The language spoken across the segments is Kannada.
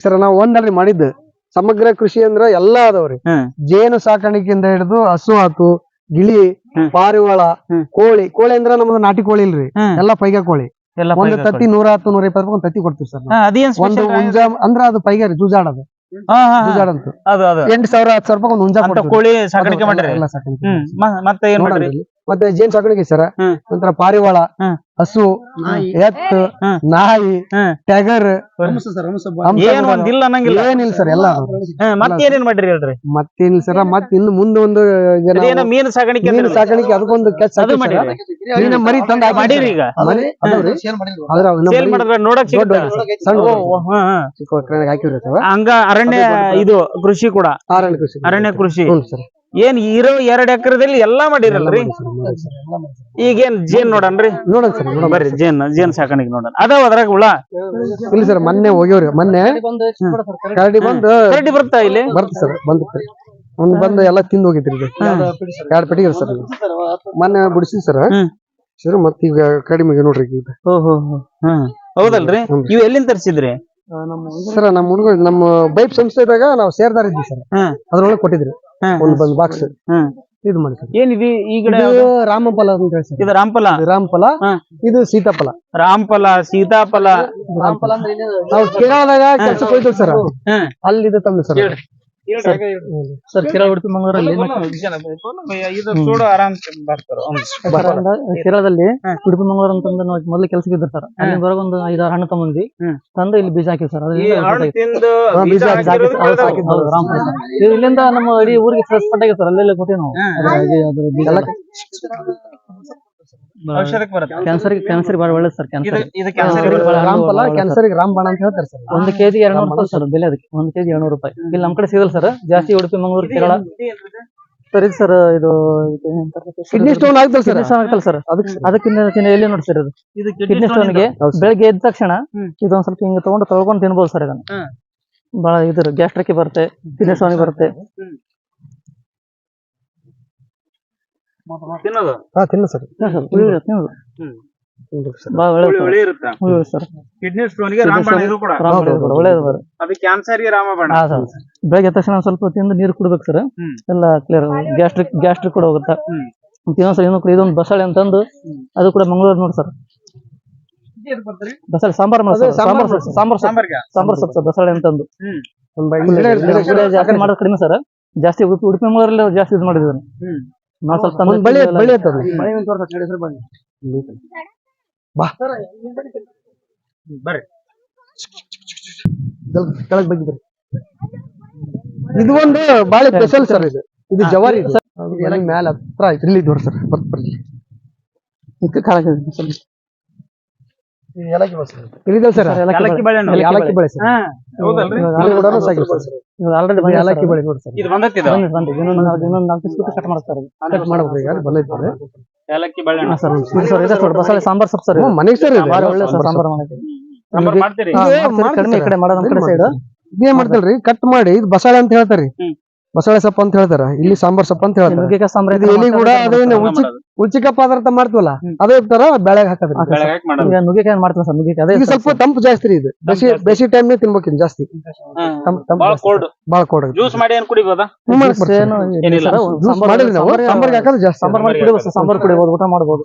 ಸರ್ ನಾವು ಒಂದಲ್ಲಿ ಮಾಡಿದ್ದು. ಸಮಗ್ರ ಕೃಷಿ ಅಂದ್ರ ಎಲ್ಲಾ ಅದಾವ್ರಿ. ಜೇನು ಸಾಕಾಣಿಕೆಯಿಂದ ಹಿಡಿದು ಹಸು ಆತು ಗಿಳಿ. ಪಾರಿವಾಳ ಕೋಳಿ ಕೋಳಿ ಅಂದ್ರ ನಮ್ದು ನಾಟಿ ಕೋಳಿ ಇಲ್ರಿ. ಎಲ್ಲಾ ಪೈಗ ಕೋಳಿ. ಎಲ್ಲ ಒಂದು ತತ್ತಿ ನೂರ ಹತ್ತು ನೂರ ಇಪ್ಪತ್ತು ಒಂದ್ ತತ್ತಿ ಕೊಡ್ತೀವಿ ಸರ್ ಒಂದು ಹುಂಜ ಅಂದ್ರ ಅದು ಪೈಗ ರೀ ಜೂಜಾಡ್ ಅದು. ಅಂತ ಎಂಟ್ ಸಾವಿರ ಹತ್ತು ಸಾವಿರ ರೂಪಾಯಿ ಒಂದು ಹುಂಜ ಕೋಳಿ ಸಾಕಾಣಿಕೆ ಮಾಡ್ರಿ. ಮತ್ತೆ ಏನ್ ಮಾಡ್ರಿ. ಮತ್ತೆ ಜೇನ್ ಸಾಕಾಣಿಕೆ ಸರ್. ನಂತರ ಪಾರಿವಾಳ. ಹಸು ಎತ್ತು. ನಾಯಿ. ಟಗರ್. ಏನ್ ಒಂದಿಲ್ಲ ಅನ್ನಂಗಿಲ್ಲ. ಏನಿಲ್ಲ ಸರ್ ಎಲ್ಲ. ಮತ್ತೆ ಏನೇನ್ ಮಾಡ್ರಿ ಹೇಳ್ರಿ? ಮತ್ತೇನಿಲ್ಲ ಸರ್ ಮತ್ ಇನ್ನು ಮುಂದೆ ಒಂದು ಮೀನು ಸಾಕಾಣಿಕೆ ಮೀನು? ಸಾಕಾಣಿಕೆ ಅದಕ್ಕೊಂದು ಮಾಡಿರಿ. ಮೀನ ಮರಿ ತಂದ ಮಾಡಿರಿ ಈಗ. ನೋಡಕ್ ಹಂಗ ಅರಣ್ಯ ಇದು ಕೃಷಿ ಕೂಡ. ಅರಣ್ಯ ಕೃಷಿ. ಅರಣ್ಯ ಕೃಷಿ. ಹ್ಞೂ ಸರ್. ಏನ್ ಇರೋ ಎರಡ್ ಎಕರೆದಲ್ಲಿ ಎಲ್ಲಾ ಮಾಡಿರಲ್ರಿ? ಈಗೇನ್ ಜೇನ್ ನೋಡನ್ರಿ? ನೋಡೋಣ ಸರ್ ನೋಡೋಣ ಬರ್ರಿ ಜೇನ್ ಜೇನ್ ಸಾಕಾಣಿಕೆ ನೋಡೋಣ. ಅದಾವ ಅದ್ರಾಗ ಹುಳ? ಇಲ್ಲ ಸರ್ ಮೊನ್ನೆ ಹೋಗ್ಯವ್ರಿ ಮೊನ್ನೆ. ಕರಡಿ ಬಂದು ಕರಡಿ? ಬರ್ತಾ ಇಲ್ಲಿ? ಬರ್ತ ಸರ್ ಒಂದ್ ಬಂದು ಎಲ್ಲಾ ತಿಂದು ಹೋಗಿದ್ರಿ ಎರಡ್ ಪೆಟ್ಟಿಗೆ ಸರ್. ಮೊನ್ನೆ ಬಿಡಿಸಿ ಸರ್. ಸರ್ ಮತ್ ಈಗ ಕಡಿಮೆ ನೋಡ್ರಿ ಈಗ ಹೌದಲ್ರಿ. ಇವ್ ಎಲ್ಲಿಂದ ತರಿಸಿದ್ರಿ? ಸರ್ ನಮ್ಮ ಹುಡುಗ ನಮ್ಮ ಬೈಪ್ ಸಂಸ್ಥೆದಾಗ ನಾವು ಸೇರ್ದಾರ ಇದ್ವಿ ಸರ್. ಅದ್ರೊಳಗೆ ಕೊಟ್ಟಿದ್ರಿ. ಒಂದ್ ಬಂದ್ ಬಾಕ್ಸ್ ಇದು ಮಾಡಿ ಸರ್. ಏನಿದೆ ಈ ಇದು ರಾಮಫಲ ಅಂತ ಹೇಳಿ ಇದು ರಾಮಫಲ ರಾಮಫಲ ಹಾ. ಇದು ಸೀತಾಫಲ ರಾಮಫಲ ಸೀತಾಫಲ ರಾಮಫಲ ನಾವು ಕೇರಳದಾಗ ಕೆಲ್ಸಕ್ಕೆ ಹೋಯ್ತು ಸರ್. ಹ್ಮ್. ಅಲ್ಲಿ ಇದು ತಂದು ಸರ್. ಸರ್ ಕೇರಳ ಉಡುಪಿ ಮಂಗಳೂರಲ್ಲಿ ಆರಾಮ್ ಬರ್ತಾರ. ಕೇರಳದಲ್ಲಿ ಉಡುಪಿ ಮಂಗಳೂರು ಅಂತಂದ್ರೆ ಮೊದಲು ಕೆಲಸಕ್ಕೆ ಇದ್ದರು ಸರ್. ಅಲ್ಲಿ ಬರೋ ಒಂದು ಐದಾರು ಹಣ್ಣು ತಗೊಂಡ್ವಿ. ಹ್ಮ್. ತಂದು ಇಲ್ಲಿ ಬೀಜ ಹಾಕಿವಿ ಸರ್. ಬೀಜ ಹಾಕಿ-. ಹಾಕಿ-. ಇಲ್ಲಿಂದ ನಮ್ಮ ಇಡೀ ಊರಿಗೆ ಫ್ರೆಶ್ ಪಟ್ಟಾಗಿ ಸರ್. ಅಲ್ಲೆಲ್ಲ ಕೊಟ್ಟಿವಿ ನಾವು. ಬೀಜ ಔಷಧಕ್ಕೆ ಬರುತ್ತೆ. ಕ್ಯಾನ್ಸರ್ ಕ್ಯಾನ್ಸರ್ ಬಹಳ ಒಳ್ಳೇದು ಸರ್ ಇದು ಕ್ಯಾನ್ಸರ್ ಇದು ಕ್ಯಾನ್ಸರ್ ಹಾ. ಇರೋದು. ರಾಮಫಲ ಕ್ಯಾನ್ಸರ್ಗೆ ರಾಮಬಾಣ ಅಂತ ಹೇಳ್ತಾರೆ ಸರ್. ಒಂದು ಕೆಜಿ ಎರಡ್ನೂರು ರೂಪಾಯಿ ಸರ್ ಬೆಲೆ ಅದಕ್ಕೆ. ಒಂದು ಕೆಜಿ ಎರಡ್ನೂರು ರೂಪಾಯಿ. ಇಲ್ಲಿ ನಮ್ಮ ಕಡೆ ಸಿಗಲ್ಲ ಸರ್ ಜಾಸ್ತಿ ಉಡುಪಿ ಮಂಗಳೂರು ಕೇರಳ. ಸರ್ ಇದು ಸರ್ ಇದು ಕಿಡ್ನಿ ಸ್ಟೋನ್ ಆಗ್ತಲ್ ಸರ್. ಕಿಡ್ನಿ ಸ್ಟೋನ್ ಆಗ್ತಲ್ಲ ಸರ್. ಅದಕ್ಕೆ ಅದಕ್ಕಿಂತ ಎಲ್ಲಿ ನೋಡಿ ಸರ್ ಇದು? ಇದು ಕಿಡ್ನಿ ಸ್ಟೋನ್ಗೆ ಹೌದು. ಬೆಳಗ್ಗೆ ಎದ್ದ ತಕ್ಷಣ ಹ್ಮ್. ಇದೊಂದ್ ಸ್ವಲ್ಪ ಹಿಂಗ ತಗೊಂಡು ತೊಳ್ಕೊಂಡು ತಿನ್ಬೋದು ಸರ್ ಇದನ್ನ. ಹ್ಮ್. ಬಹಳ ಇದ್ರ ಗ್ಯಾಸ್ಟ್ರಿಕ್ ಬರುತ್ತೆ ಕಿಡ್ನಿ ಸ್ಟೋನ್ ಬರುತ್ತೆ ತಿನ್ನೋದು ಹಾ ತಿನ್ನ ಸರ್ ಉಳಿಯುತ್ತೆ, ತಿನ್ನೋದು. ಸರ್ ಬಹಳ ಹುಳಿ ಒಳ್ಳೇದು ಹುಳಿ ಇರುತ್ತೆ ಉಳಿಯುತ್ತೆ ಸರ್ ಕಿಡ್ನಿ ಸ್ಟೋನ್ಗೆ ರಾಮಬಾಣ ಇದು ಕೂಡ ರಾಮಬಾಣ ಇದು ಕೂಡ ಒಳ್ಳೇದು ಬರುತ್ತೆ ಅದು ಕ್ಯಾನ್ಸರ್ಗೆ ರಾಮಬಾಣ ಹಾ ಸರ್. ಬೆಳಗ್ಗೆ ಎದ್ದ ತಕ್ಷಣ ಸ್ವಲ್ಪ ತಿಂದು ನೀರು ಕುಡ್ಬೇಕು ಸರ್. ಎಲ್ಲ ಕ್ಲಿಯರ್ ಗ್ಯಾಸ್ಟ್ರಿಕ್ ಗ್ಯಾಸ್ಟ್ರಿಕ್ ಕೂಡ ಹೋಗುತ್ತೆ. ತಿನ್ನೋ ಸರ್ ಇನ್ನೊಂದು ಕೂಡ ಇದೊಂದು ಬಸಳೆ ಅಂತಂದು. ಅದು ಕೂಡ ಮಂಗಳೂರು ನೋಡಿ ಸರ್. ಬಸಳೆ ಸಾಂಬಾರ್ ಮಾಡಿ ಸಾಂಬಾರ್ ಸಾಂಬಾರ್ ಸಾಂಬಾರ್ ಸೊಪ್ಪು. ಸಾಂಬಾರ್ ಸೊಪ್ಪು ಸರ್ ಬಸಳೆ ಅಂತಂದು. ಕಡಿಮೆ ಸರ್. ಜಾಸ್ತಿ ಉಡುಪಿ ಮಂಗಳೂರಲ್ಲಿ ಜಾಸ್ತಿ ಇದು ಮಾಡಿದ್ವಿ ಬಾ. ಬರ್ರಿ. ಕೆಳಗ್- ಕೆಳಗ್ ಬಗ್ಗೆ ಬರ್ರಿ. ಇದು ಒಂದು ಬಾಳೆ ಸ್ಪೆಷಲ್ ಸರ್ ಇದು. ಇದು ಜವಾರಿ ಸರ್. ಮ್ಯಾಲ ಹತ್ರ ಐತ್ರಿ ಇಲ್ಲಿ ದೂರ ಸರ್ ಬರ್ತ್ ಬರ್ಲಿ ಇಕ್ಕ ಇಳಿದಲ್ ಸರ್. ಏಲಕ್ಕಿ ಏಲಕ್ಕಿ ಬೆಳೆ. ಸರ್ ಹೌದಲ್ರಿ? ಕೂಡ ಸರ್. ಇದು ನೋಡಿ ಸರ್. ಇದು ಬಂದೈತಿ ಇದು? ಬಂದಿದೆ, ಬಂದಿದೆ. ಇನ್ನೊಂದು ನಾಲ್ಕು- ಇನ್ನೊಂದು ನಾಲ್ಕು ಪೀಸ್ ಕಟ್ ಮಾಡ್ತಾರೆ. ಕಟ್ ಮಾಡ್ಬೇಕು ಈಗ ಅಲ್ಲಿ ಬಂದೈತೆ ಏಲಕ್ಕಿ ಬೆಳೆ ಹಾ ಸರ್ ಸರ್. ಇದೆ ಸರ್ ಬಸಳೆ ಸಾಂಬಾರ್ ಸೊಪ್ಪು ಸರ್ ಮನೆಗ್ ಸರ್ ಇದು. ಭಾಳ ಒಳ್ಳೆ ಸರ್ ಸಾಂಬಾರ್ ಮಾಡ್ತೀರಿ? ಹಾ, ಇದು ಮಾಡ್ತೀವಿ, ಮಾಡ್ತೀವಿ ಕಡಿಮೆ ಈ ಸರ್. ಕಡೆ ಮಾಡೋದು ನಮ್ಮ ಕಡೆ ಸೈಡ್ ಇದೇನ್ ಮಾಡ್ತಲ್ರಿ ಕಟ್ ಮಾಡಿ ಇದು ಬಸಳೆ ಅಂತ ಹೇಳ್ತಾರಿ. ಹ್ಮ್. ಬಸಳೆ ಸೊಪ್ಪು ಅಂತ ಹೇಳ್ತಾರ. ಇಲ್ಲಿ ಸಾಂಬಾರ್ ಸೊಪ್ಪು ಅಂತ ಹೇಳ್ತಾರೆ. ನುಗ್ಗೆಕಾಯಿ ಸಾಂಬಾರ್ ಇದು ಎಲಿ ಕೂಡ ಅದೇನು ಉಚಿ ಉಚಿಕ ಪದಾರ್ಥ ಮಾಡ್ತಿವಲ್ಲ ಅದೇ ತರ ಬೆಳೆಗ್ ಹಾಕದ್ರಿ. ಹಾ, ಬೆಳಗ್ಗೆ ಹಾಕಿ ಮಾಡೋದು. ಈಗ ನುಗ್ಗೆಕಾಯಿ ಮಾಡ್ತೀವಿ ಸರ್? ನುಗ್ಗೆಕಾಯಿ ಅದೇ ಸ್ವಲ್ಪ ತಂಪು ಜಾಸ್ತಿ ರೀ ಇದು. ಬೇಸಿ. ಬೇಸಿ ಟೈಮ್ ತಿನ್ಬೇಕು ಇದು ಜಾಸ್ತಿ. ಬಾಳ. ಕೋಡ್ ಜ್ಯೂಸ್ ಮಾಡಿ ಏನ್ ಕುಡಿಬೋದಾ? ಏನು ಮಾಡಿದ್ರಿ ನಾವು ಸಾಂಬಾರ್ಗೆ ಹಾಕೋದು ಜಾಸ್ತಿ. ಸಾಂಬಾರ್ ಮಾಡಿ ಕುಡಿಬೋದು ಸಾಂಬಾರ್ ಕುಡಿಬೋದು ಊಟ ಮಾಡ್ಬೋದು.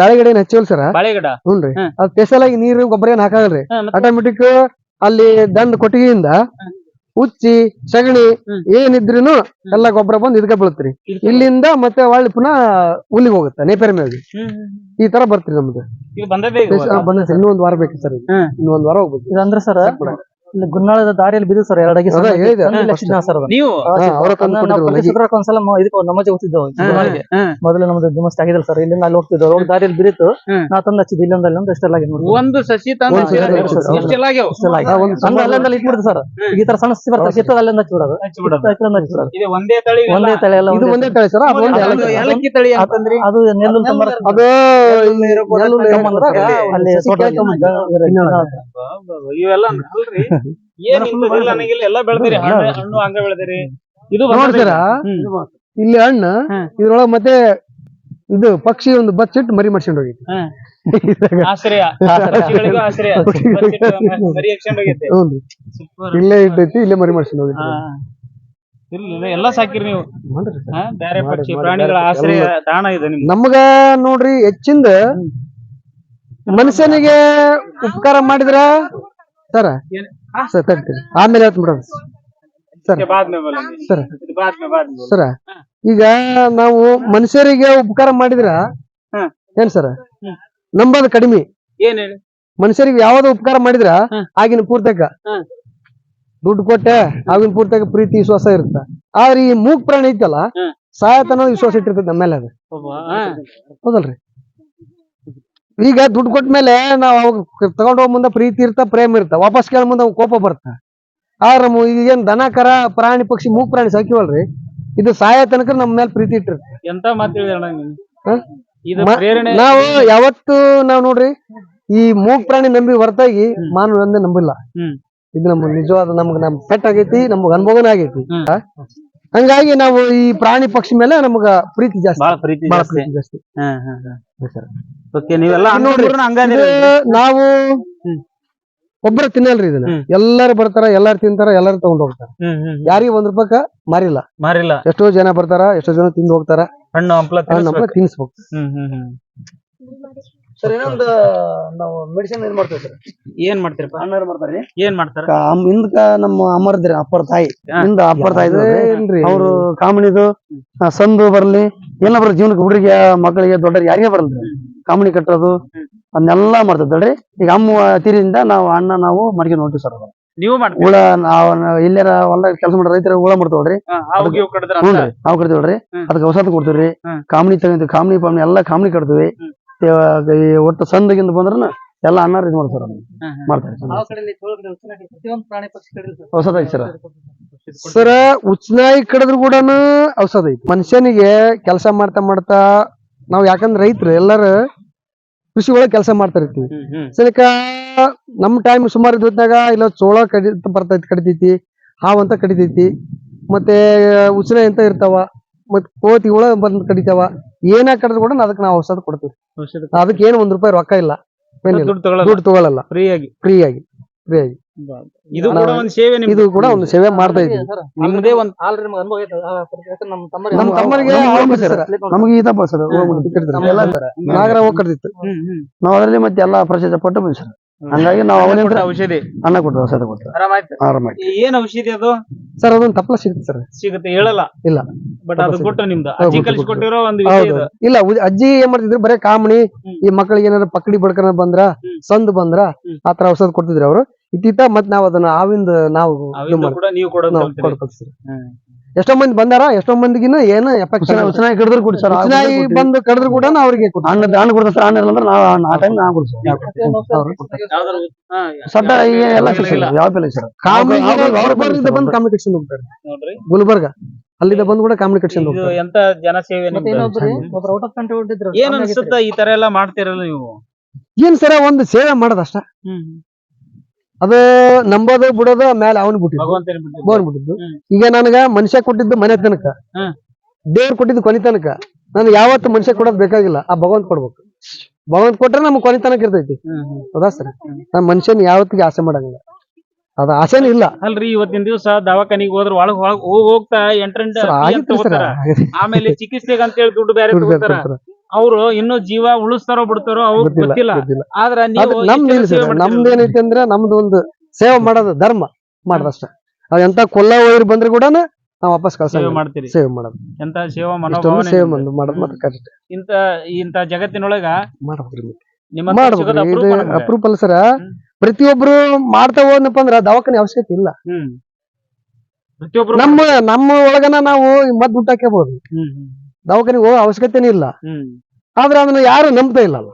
ಬೆಳಗಡೆ ಹಚ್ಚಿವಲ್ ಸರ್? ಬಾಳೆಗಿಡ ಹ್ಞೂನ್ರಿ. ಅದ್ ಸ್ಪೆಷಲ್ ಆಗಿ ನೀರು ಗೊಬ್ಬರ ಏನ್ ಹಾಕಲ್ರಿ ಆಟೋಮೆಟಿಕ್ ಅಲ್ಲಿ ದಂಡ್ ಕೊಟ್ಟಿಗೆಯಿಂದ ಉಚ್ಚಿ ಸಗಣಿ ಏನಿದ್ರು ಏನಿದ್ರೂನು ಎಲ್ಲ ಗೊಬ್ಬರ ಬಂದು ಇದಕ್ಕೆ ಬೀಳತ್ರಿ. ಇಲ್ಲಿಂದ ಮತ್ತೆ ಒಳ್ಳೆ ಪುನಃ ಹುಲ್ಲಿಗೆ ಹೋಗುತ್ತೆ ನೇಪೇರ್ ಮೇಲೆ ಈ ತರ ಬರ್ತೀರಿ ನಮ್ದು. ಬಂದ ಇನ್ನೂ ಒಂದ್ ವಾರ ಬೇಕು ಸರ್ ಇನ್ನೊಂದ್ ಇನ್ನೂ ಒಂದ್ ವಾರ ಹೋಗ್ಬೇಕು ಇದಂದ್ರೆ ಸರ್ ಗುನ್ನಾಳದ ದಾರಿಯಲ್ಲಿ ಬಿದ್ದು ಸರ್ ಎರಡಾಗಿ ಅದೇ ಹೇಳಿದೆ. ಸರ್ ಅದು. ನೀವು ಆ, ಹಾ, ಸಿಕ್ಕು. ಅವ್ರ ತಂದು ಅದನ್ನ ನಾವು ಕೊಟ್ಟಿದ್ರು ಪ್ರತಿ ನನಗೆ. ಶುಕ್ರವಾರ ಒಂದ್ಸಲ ಮ- ಇದಕ್ಕೆ ನಮಾಜ್ ಹೋಗ್ತಿದ್ದೆವು ಗುನ್ನಾಳಿಗೆ ಹ್ಮ್. ಮೊದಲು ನಮ್ದು ದುಮಸ್ತ್ ಆಗಿದಲ್ಲ ಸರ್ ಇಲ್ಲಿಂದ ಅಲ್ಲಿ ಹೋಗ್ತಿದ್ದೆವು ಹೋಗಿ ದಾರಿಯಲ್ಲಿ ಬಿರಿತು ಹ್ಮ್. ನಾ ತಂದು ಹಚ್ಚಿದ್ದು ಇಲ್ಲೊಂದ್ ಅಲ್ಲಿ ಎಷ್ಟೆಲ್ಲ ನೋಡಿ ಒಂದು ಸಸಿ ತಂದು ಒಂದು. ಆಗ್ಯಾವ ಒಂದು ಅಲ್ಲಿಂದ ಸರ್ ಈ ತರ ಸಣ್ಣ ಸಸಿ ಬರ್ತಾರೆ ಕಿತ್ತದ ಅಲ್ಲಿಂದ ಹಚ್ಚಿಬಿಡೋದು. ಕಿತ್ತದ ಹಚ್ಬಿಡೋದು ಇದು ಒಂದೇ ತಳಿ ಇವೆಲ್ಲ. ಒಂದೇ ತಳಿ ಎಲ್ಲ ಇದು ಒಂದೇ ಒಂದೇ ತಳಿ ಸರ್ ಅದು ಒಂದು ಅದು ಏಲಕ್ಕಿ. ಏಲಕ್ಕಿ ತಳಿ ಅಂತಂದ್ರಿ ಅದು ನೆಲ್ಲು ತಂಬರ ಅದು ಅಲ್ಲಿ ಸಸಿ ತೋಟ ಕೇಳ್ಕೊಂಬಂದು ಇವೆಲ್ಲ ಅಲ್ರಿ ಏನ್ ಇಂಥದಿಲ್ಲ ಅನ್ನಂಗಿಲ್ಲ ಎಲ್ಲ ಬೆಳೆದಿರಿ ಹಣ್ಣು ಹಣ್ಣು ಹಂಗ ಬೆಳೆದಿರಿ. ಇದು ಬಂದದ ಇಲ್ಲಿ ಹಣ್ಣು. ಇದ್ರೊಳಗ ಮತ್ತೆ ಇದು ಪಕ್ಷಿ ಒಂದು ಬಚ್ಚಿಟ್ಟು ಮರಿ ಮಾಡ್ಸ್ಕೊಂಡು ಹೋಗಿತ್ತು. ಹ್ಮ್. ಆಶ್ರಯ. ಪಕ್ಷಿಗಳಿಗೂ ಆಶ್ರಯ. ಮರಿ ಎಕ್ಸ್ಚೇಂಜ್. ಇಲ್ಲೇ ಇಟ್ಟೈತಿ ಇಲ್ಲೇ ಮರಿ ಮಾಡ್ಸ್ಕೊಂಡು ಹೋಗಿ. ಇಲ್ಲ, ಎಲ್ಲಾ ಸಾಕಿರಿ ನೀವು. ಹಾ? ಮಾಡಿ, ಪಕ್ಷಿ ಮಾಡಿ, ಪ್ರಾಣಿಗಳ ಆಶ್ರಯ. ತಾಣ ಇದೆ ನಿಮ್ಗೆ ನಮ್ಗ ನೋಡ್ರಿ ಹೆಚ್ಚಿಂದ ಮನುಷ್ಯನಿಗೆ ಉಪಕಾರ ಮಾಡಿದ್ರ? ಸರ? ಏನ್? ಸರ್ ತಡ್ತೀರಿ ಆಮೇಲೆ ಹೇಳ್ತೀನಿ ಬಿಡೋಣ ಸರ್ ಸರ್. ಸರ ಈಗ ನಾವು ಮನುಷ್ಯರಿಗೆ ಉಪಕಾರ ಮಾಡಿದ್ರ ಹ್ಮ್. ಏನ್ ಸರ್ ಹ್ಮ್. ನಂಬೋದು ಕಡಿಮೆ ಏನ್ ಹೇಳಿ ಮನುಷ್ಯರಿಗೆ ಯಾವ್ದು ಉಪಕಾರ ಮಾಡಿದ್ರ ಹ್ಮ್. ಆಗಿನ ಪೂರ್ತಕ ಹ್ಮ್. ದುಡ್ಡು ಕೊಟ್ಟೆ ಆಗಿನ ಪೂರ್ತಕ ಪ್ರೀತಿ ವಿಶ್ವಾಸ ಇರುತ್ತ ಆದ್ರೆ ಈ ಮೂಕ್ ಪ್ರಾಣಿ ಐತಲ್ಲ ಹ್ಮ್. ಸಾಯತನ ವಿಶ್ವಾಸ ಇಟ್ಟಿರ್ತದೆ ನಮ್ಮ ಮೇಲೆ ಅದು. ಹೌದಲ್ರಿ ಈಗ ದುಡ್ಡು ಕೊಟ್ಟ ಮೇಲೆ ನಾವು ಅವಾಗ ತಗೊಂಡ್ ಹೋಗ್ ಮುಂದೆ ಪ್ರೀತಿ ಇರ್ತ ಪ್ರೇಮ ಇರ್ತ ವಾಪಸ್ ಕೇಳ ಮುಂದೆ ಕೋಪ ಬರ್ತ. ಆದ್ರ ಈಗೇನು ದನ ಕರ ಪ್ರಾಣಿ ಪಕ್ಷಿ ಮೂಗ್ ಪ್ರಾಣಿ ಸಾಕಿವಲ್ರಿ? ಇದು ಸಾಯ ತನಕ ನಮ್ಮ ಮೇಲೆ ಪ್ರೀತಿ ಇಟ್ಟಿರ್ತ ಎಂತ ನಾವು ಯಾವತ್ತು ನಾವ್ ನೋಡ್ರಿ ಈ ಮೂಗ್ ಪ್ರಾಣಿ ನಂಬಿ ಹೊರತಾಗಿ ಮಾನವ ನಂಬಿಲ್ಲ. ಇದು ನಮ್ಗೆ ನಿಜವಾದ ನಮ್ಗ್ ನಮ್ ಪೆಟ್ ಆಗೈತಿ ನಮ್ಗ್ ಅನುಭವನ ಆಗೈತಿ? ಹಂಗಾಗಿ ನಾವು ಈ ಪ್ರಾಣಿ ಪಕ್ಷಿ ಮೇಲೆ ನಮಗ ಪ್ರೀತಿ ಜಾಸ್ತಿ. ಬಹಳ ಪ್ರೀತಿ ಬಹಳ ಜಾಸ್ತಿ. ಪ್ರೀತಿ. ಓಕೆ ನೀವೆಲ್ಲ ನೋಡ್ರಿ, ನಾವು ಹ್ಮ್. ಒಬ್ಬರ ತಿನ್ನಲ್ರಿ ಇದನ್ನ. ಹ್ಮ್. ಎಲ್ಲಾರು ಬರ್ತಾರ ಎಲ್ಲಾರು ತಿಂತಾರ ಎಲ್ಲಾರು ತಗೊಂಡ್ ಹೋಗ್ತಾರ. ಯಾರಿಗ ಒಂದ್ ರೂಪಾಯಿಕ ಮಾರಿಲ್ಲ. ಮಾರಿಲ್ಲ. ಎಷ್ಟೋ ಜನ ಬರ್ತಾರ ಎಷ್ಟೋ ಜನ ತಿಂದು ಹೋಗ್ತಾರ. ಹಣ್ಣು ಹಂಪ್ಲ ತಿನ್ನಿಸ್ಬೇಕು. ತಿನ್ಸ್ಬೇಕು. ಹ್ಮ್ ಹ್ಮ್ ಹ್ಮ್. ಸರ್ ಇನ್ನೊಂದು ನಾವು ಮೆಡಿಸಿನ್ ಏನ್ ಮಾಡ್ತೇವೆ ಸರ್. ಏನ್ ಮಾಡ್ತೀರಪ್ಪ? ಅಣ್ಣಾರು ಮಾಡ್ತಾರ್ರಿ ಏನ್ ಮಾಡ್ತಾರ? ಹಿಂದ್ಕ ನಮ್ಮ ಅಮ್ಮರದ್ರಿ ಅಪ್ಪರ ತಾಯಿ. ಹಿಂದ ಅಪ್ಪರ ತಾಯಿ ಅವರು ಕಾಮಣಿದು ಸಂದು ಬರ್ಲಿ ಎಲ್ಲ ಬರ ಜೀವನಕ್ಕೆ ಹುಡುಗಿಯ ಮಕ್ಕಳಿಗೆ ದೊಡ್ಡರಿಗೆ ಯಾರಿಗೆ ಬರಲ್ರಿ. ಕಾಮಣಿ ಕಟ್ಟೋದು ಅದನ್ನೆಲ್ಲ ಮಾಡ್ತಿದ್ದಲ್ರಿ ಈಗ ಅಮ್ಮ ತೀರಿಂದ ನಾವು ಅಣ್ಣ ನಾವು ಮಡಿಕೆ ನೋಡ್ತೀವಿ ಸರ್ ನೀವು ಮಾಡ್ತೀರಿ? ಹುಳ ನಾವು ಇಲ್ಲೇರ ಹೊಲ ಕೆಲಸ ಮಾಡೋ ರೈತರ ಹುಳ ಮಾಡ್ತಾವ್ರಿ ನಾವು ಕಡ್ತೀವ್ರಿ. ಅದಕ್ಕೆ ಔಷಧ ಕೊಡ್ತೀವ್ರಿ. ಕಾಮಣಿ ತಗೊಂತೀವಿ ಕಾಮಣಿ ಪಾಮಣಿ ಎಲ್ಲ ಕಾಮಣಿ ಕಟ್ತೀವಿ. ಈ ಒಟ್ಟು ಸಂದಗಿಂದ ಬಂದ್ರನ ಎಲ್ಲ ಅನ್ನಾರ ಇದು ಮಾಡ್ತಾರ ಮಾಡ್ತಾರೆ. ಔಷಧ ಐತಿ ಸರ್ ಸರ ಉಚ್ಚನಾಯಿ ಕಡಿದ್ರು ಕೂಡ ಔಷಧ ಐತಿ. ಮನುಷ್ಯನಿಗೆ ಕೆಲಸ ಮಾಡ್ತಾ ಮಾಡ್ತಾ ನಾವ್ ಯಾಕಂದ್ರೆ ರೈತರು ಎಲ್ಲಾರು ಕೃಷಿ ಒಳಗೆ ಕೆಲಸ ಮಾಡ್ತಾ ಇರ್ತೀವಿ. ಸರಿಕ ನಮ್ ಟೈಮ್ ಸುಮಾರು ಇದ್ದಾಗ ಇಲ್ಲ ಚೋಳ ಕಡಿತ ಬರ್ತೈತಿ ಕಡಿತೈತಿ ಹಾವಂತ ಅಂತ ಕಡಿತೈತಿ. ಮತ್ತೆ ಉಚ್ಚನಾಯಿ ಅಂತ ಇರ್ತಾವ. ಮತ್ ಕೋತಿ ಹುಳ ಬಂದ್ ಕಡಿತಾವ ಏನ ಕಡಿದ್ರು ಕೂಡ ಅದಕ್ಕೆ ನಾವು ಔಷಧ ಕೊಡ್ತೀವಿ. ಔಷಧ ಅದಕ್ಕೆ ಏನು ಒಂದ್ ರೂಪಾಯಿ ರೊಕ್ಕ ಇಲ್ಲ. ಏನಿಲ್ಲ. ದುಡ್ಡು ತಗೊಳಲ್ಲ. ದುಡ್ಡು ತಗೊಳಲ್ಲ. ಫ್ರೀ ಆಗಿ ಫ್ರೀ ಆಗಿ ಫ್ರೀ ಆಗಿ ಇದು ಕೂಡ ನಾವು- ಸೇವೆ. ಇದು ಕೂಡ ಒಂದು ಸೇವೆ ಮಾಡ್ತಾ ಇದ್ದೀವಿ. ನಿಮ್ದೇ ಒಂದ್ ನಮ್ಗೆ ಅನುಭವ ಐತೆ. ಆ, ಯಾಕಂದ್ರೆ ನಮ್ಮ ತಮ್ಮರಿಗೆ ನಮ್ಮ ತಮ್ಮರಿಗೆ ನಮ್ಗೆ ಸರ್. ಐತೆ. ನಮಗೆ ಈ ಸರ್. ಎಲ್ಲ ನಾಗರ ಹೋಗಿ ಕಡ್ದಿತ್ತು ಹ್ಮ್ ಹ್ಮ್. ನಾವು ಅದರಲ್ಲಿ ಮತ್ತೆ ಎಲ್ಲಾ ಪ್ರಸಿದ್ಧ ಪಟ್ಟು ಬಂದ್ ಸರ್. ಹಂಗಾಗಿ ನಾವು ಅವನಿಂದ ಔಷಧಿ? ಅನ್ನ ಕೊಟ್ಟು ಔಷಧ ಕೊಟ್ಟು ಆರಾಮಾಯ್ತು ಏನ್ ಔಷಧಿ ಅದು? ಸರ್ ಅದೊಂದು ತಪ್ಪಲ ಸಿಗುತ್ತೆ ಸರ್. ಸಿಗುತ್ತೆ ಹೇಳಲ್ಲ. ಇಲ್ಲ. ಬಟ್ ಅದು ಕೊಟ್ಟು ನಿಮ್ದು. ಅಜ್ಜಿ ಕೊಟ್ಟು, ಕಲಿಸ್ಕೊಟ್ಟಿರೋ ಒಂದು ಇಲ್ಲ ಅಜ್ಜಿ ಏನ್ ಮಾಡ್ತಿದ್ರು? ಬರೇ ಕಾಮಣಿ ಈ ಮಕ್ಕಳಿಗೆ ಏನಾರ ಪಕ್ಕಡಿ ಬಡ್ಕನ ಬಂದ್ರ. ಸಂದ್ ಬಂದ್ರ. ಆತರ ಔಷಧ ಕೊಡ್ತಿದ್ರು ಅವರು. ಇತ್ತಿತ್ತ ಮತ್ ನಾವ್ ಅದನ್ನ ಆವಿಂದ ನಾವು. ಕೊಡ್ತೀವಿ. ಎಷ್ಟೋ ಮಂದಿ ಬಂದಾರ ಎಷ್ಟೋ ಮಂದಿಗಿನ ಏನು ಎಫೆಕ್ಟ್ ಉಚ್ಚನಾಯಿ ಕಡಿದ್ರು ಕೊಡಿ ಸರ್ ಉಚ್ಚನಾಯಿ ಬಂದು ಕಡಿದ್ರು ಕೂಡ ಅವ್ರಿಗೆ ಅಣ್ಣ ಹಣ್ಣು ಹಣ್ಣು ಕೊಡ್ತಾರೆ ಸರ್ ಹಣ್ಣು ಇಲ್ಲ ಅಂದ್ರೆ ನಾವು ಆ ಟೈಮ್ ನಾವು ಕೊಡ್ತೀವಿ. ಸದ್ದ ಈಗ ಎಲ್ಲ ಯಾವ ಬೆಲೆ ಸರ್. ಅವ್ರು ಬಂದು ಕಟ್ಸ್ಕೊಂಡ್ ಹೋಗ್ತಾರೆ. ನೋಡ್ರಿ. ಗುಲ್ಬರ್ಗ ಅಲ್ಲಿಂದ ಬಂದು ಕೂಡ ಹೋಗ್ತಾರೆ. ಎಂತ ಜನಸೇವೆ ಏನ್ ಅನ್ಸುತ್ತ ಈ ತರ ಎಲ್ಲಾ ಮಾಡ್ತಿರಲ್ಲ ನೀವು? ಏನ್ ಸರ ಒಂದು ಸೇವೆ ಮಾಡೋದಷ್ಟ. ಅದು ನಂಬೋದು ಬಿಡೋದ ಮೇಲೆ ಅವನ್ ಬಿಟ್ಟಿದ್ದು. ಈಗ ನನಗ ಮನುಷ್ಯ ಕೊಟ್ಟಿದ್ದು ಮನೆ ತನಕ. ದೇವ್ರ ಕೊಟ್ಟಿದ್ದು ಕೊನೆ ತನಕ. ನನಗೆ ಯಾವತ್ತು ಮನುಷ್ಯ ಕೊಡೋದ್ ಬೇಕಾಗಿಲ್ಲ. ಆ ಭಗವಂತ ಕೊಡ್ಬೇಕು. ಭಗವಂತ ಕೊಟ್ರೆ ನಮ್ಗೆ ಕೊನೆ ತನಕ ಇರ್ತೈತಿ. ಹೌದಾ ಸರ್? ನಮ್ ಮನುಷ್ಯನ್ ಯಾವತ್ತಿಗೆ ಆಸೆ ಮಾಡಂಗಿಲ್ಲ. ಅದ ಆಸೆನೂ ಇಲ್ಲ. ಅಲ್ರಿ ಇವತ್ತಿನ ದಿವಸ ದವಾಖಾನಿಗೆ ಹೋದ್ರ ಒಳಗ್ ಒಳಗ್ ಹೋಗ್ ಹೋಗ್ತಾ ಎಂಟ್ರೆಂಟ್ ಆಗಿತ್ತು ಸರ್ ಆಮೇಲೆ ಚಿಕಿತ್ಸೆಗೆ ಅಂತ ಹೇಳಿ ದುಡ್ಡು ಬೇರೆ ತಗೋತಾರ. ಅವ್ರು ಇನ್ನೂ ಜೀವ ಉಳಿಸ್ತಾರೋ ಬಿಡ್ತಾರೋ ಅವ್ರು ಗೊತ್ತಿಲ್ಲ ಆದ್ರೆ ನೀವು ನಮ್ದು ಏನೈತಿ ಅಂದ್ರೆ ನಮ್ದು ಒಂದು ಸೇವೆ ಮಾಡೋದು ಧರ್ಮ ಮಾಡೋದಷ್ಟ ಅವ್ ಎಂತ ಕೊಲ್ಲ ಒಯ್ರು ಬಂದ್ರೆ ಕೂಡ ನಾವ್ ವಾಪಸ್ ಕಳ್ಸ ಸೇವೆ ಮಾಡ್ತೀರಿ. ಸೇವೆ ಮಾಡೋದು. ಎಂತ ಸೇವಾ ಇಷ್ಟೊಂದು ಮನೋಭಾವನೆ ಸೇವೆ. ಮಾಡೋದು ಮಾಡೋದು ಮಾತ್ರ ಕರೆಕ್ಟ್. ಇಂತ ಇಂತ ಜಗತ್ತಿನೊಳಗ ಮಾಡ್ಬೇಕ್ರಿ ನಿಮ್ಮ ಹತ್ರ ಮಾಡ್ಬೇಕ್ರಿ ಇದು ಅಪರೂಪ ನಮ್ಗೆ. ಅಪರೂಪ ಅಲ್ಲ ಸರ ಪ್ರತಿಯೊಬ್ರು ಮಾಡ್ತಾ ಹೋದ್ನಪ್ಪ ಅಂದ್ರ ದವಾಖಾನೆ ಅವಶ್ಯಕತೆ ಇಲ್ಲ. ಹ್ಮ್. ಪ್ರತಿಯೊಬ್ರು ನಮ್ಮ ನಮ್ಮ ಒಳಗನ ನಾವು ಹುಟ್ಟಾಕಬಹುದು ಹ್ಮ್ ಹ್ಮ್. ದವಾಖಾನೆಗೆ ಹೋಗೋ ಅವಶ್ಯಕತೆನೇ ಇಲ್ಲ. ಹ್ಮ್. ಆದ್ರೆ ಅದನ್ನ ಯಾರು ನಂಬ್ತಾ ಇಲ್ಲ ಅಲ್ಲ.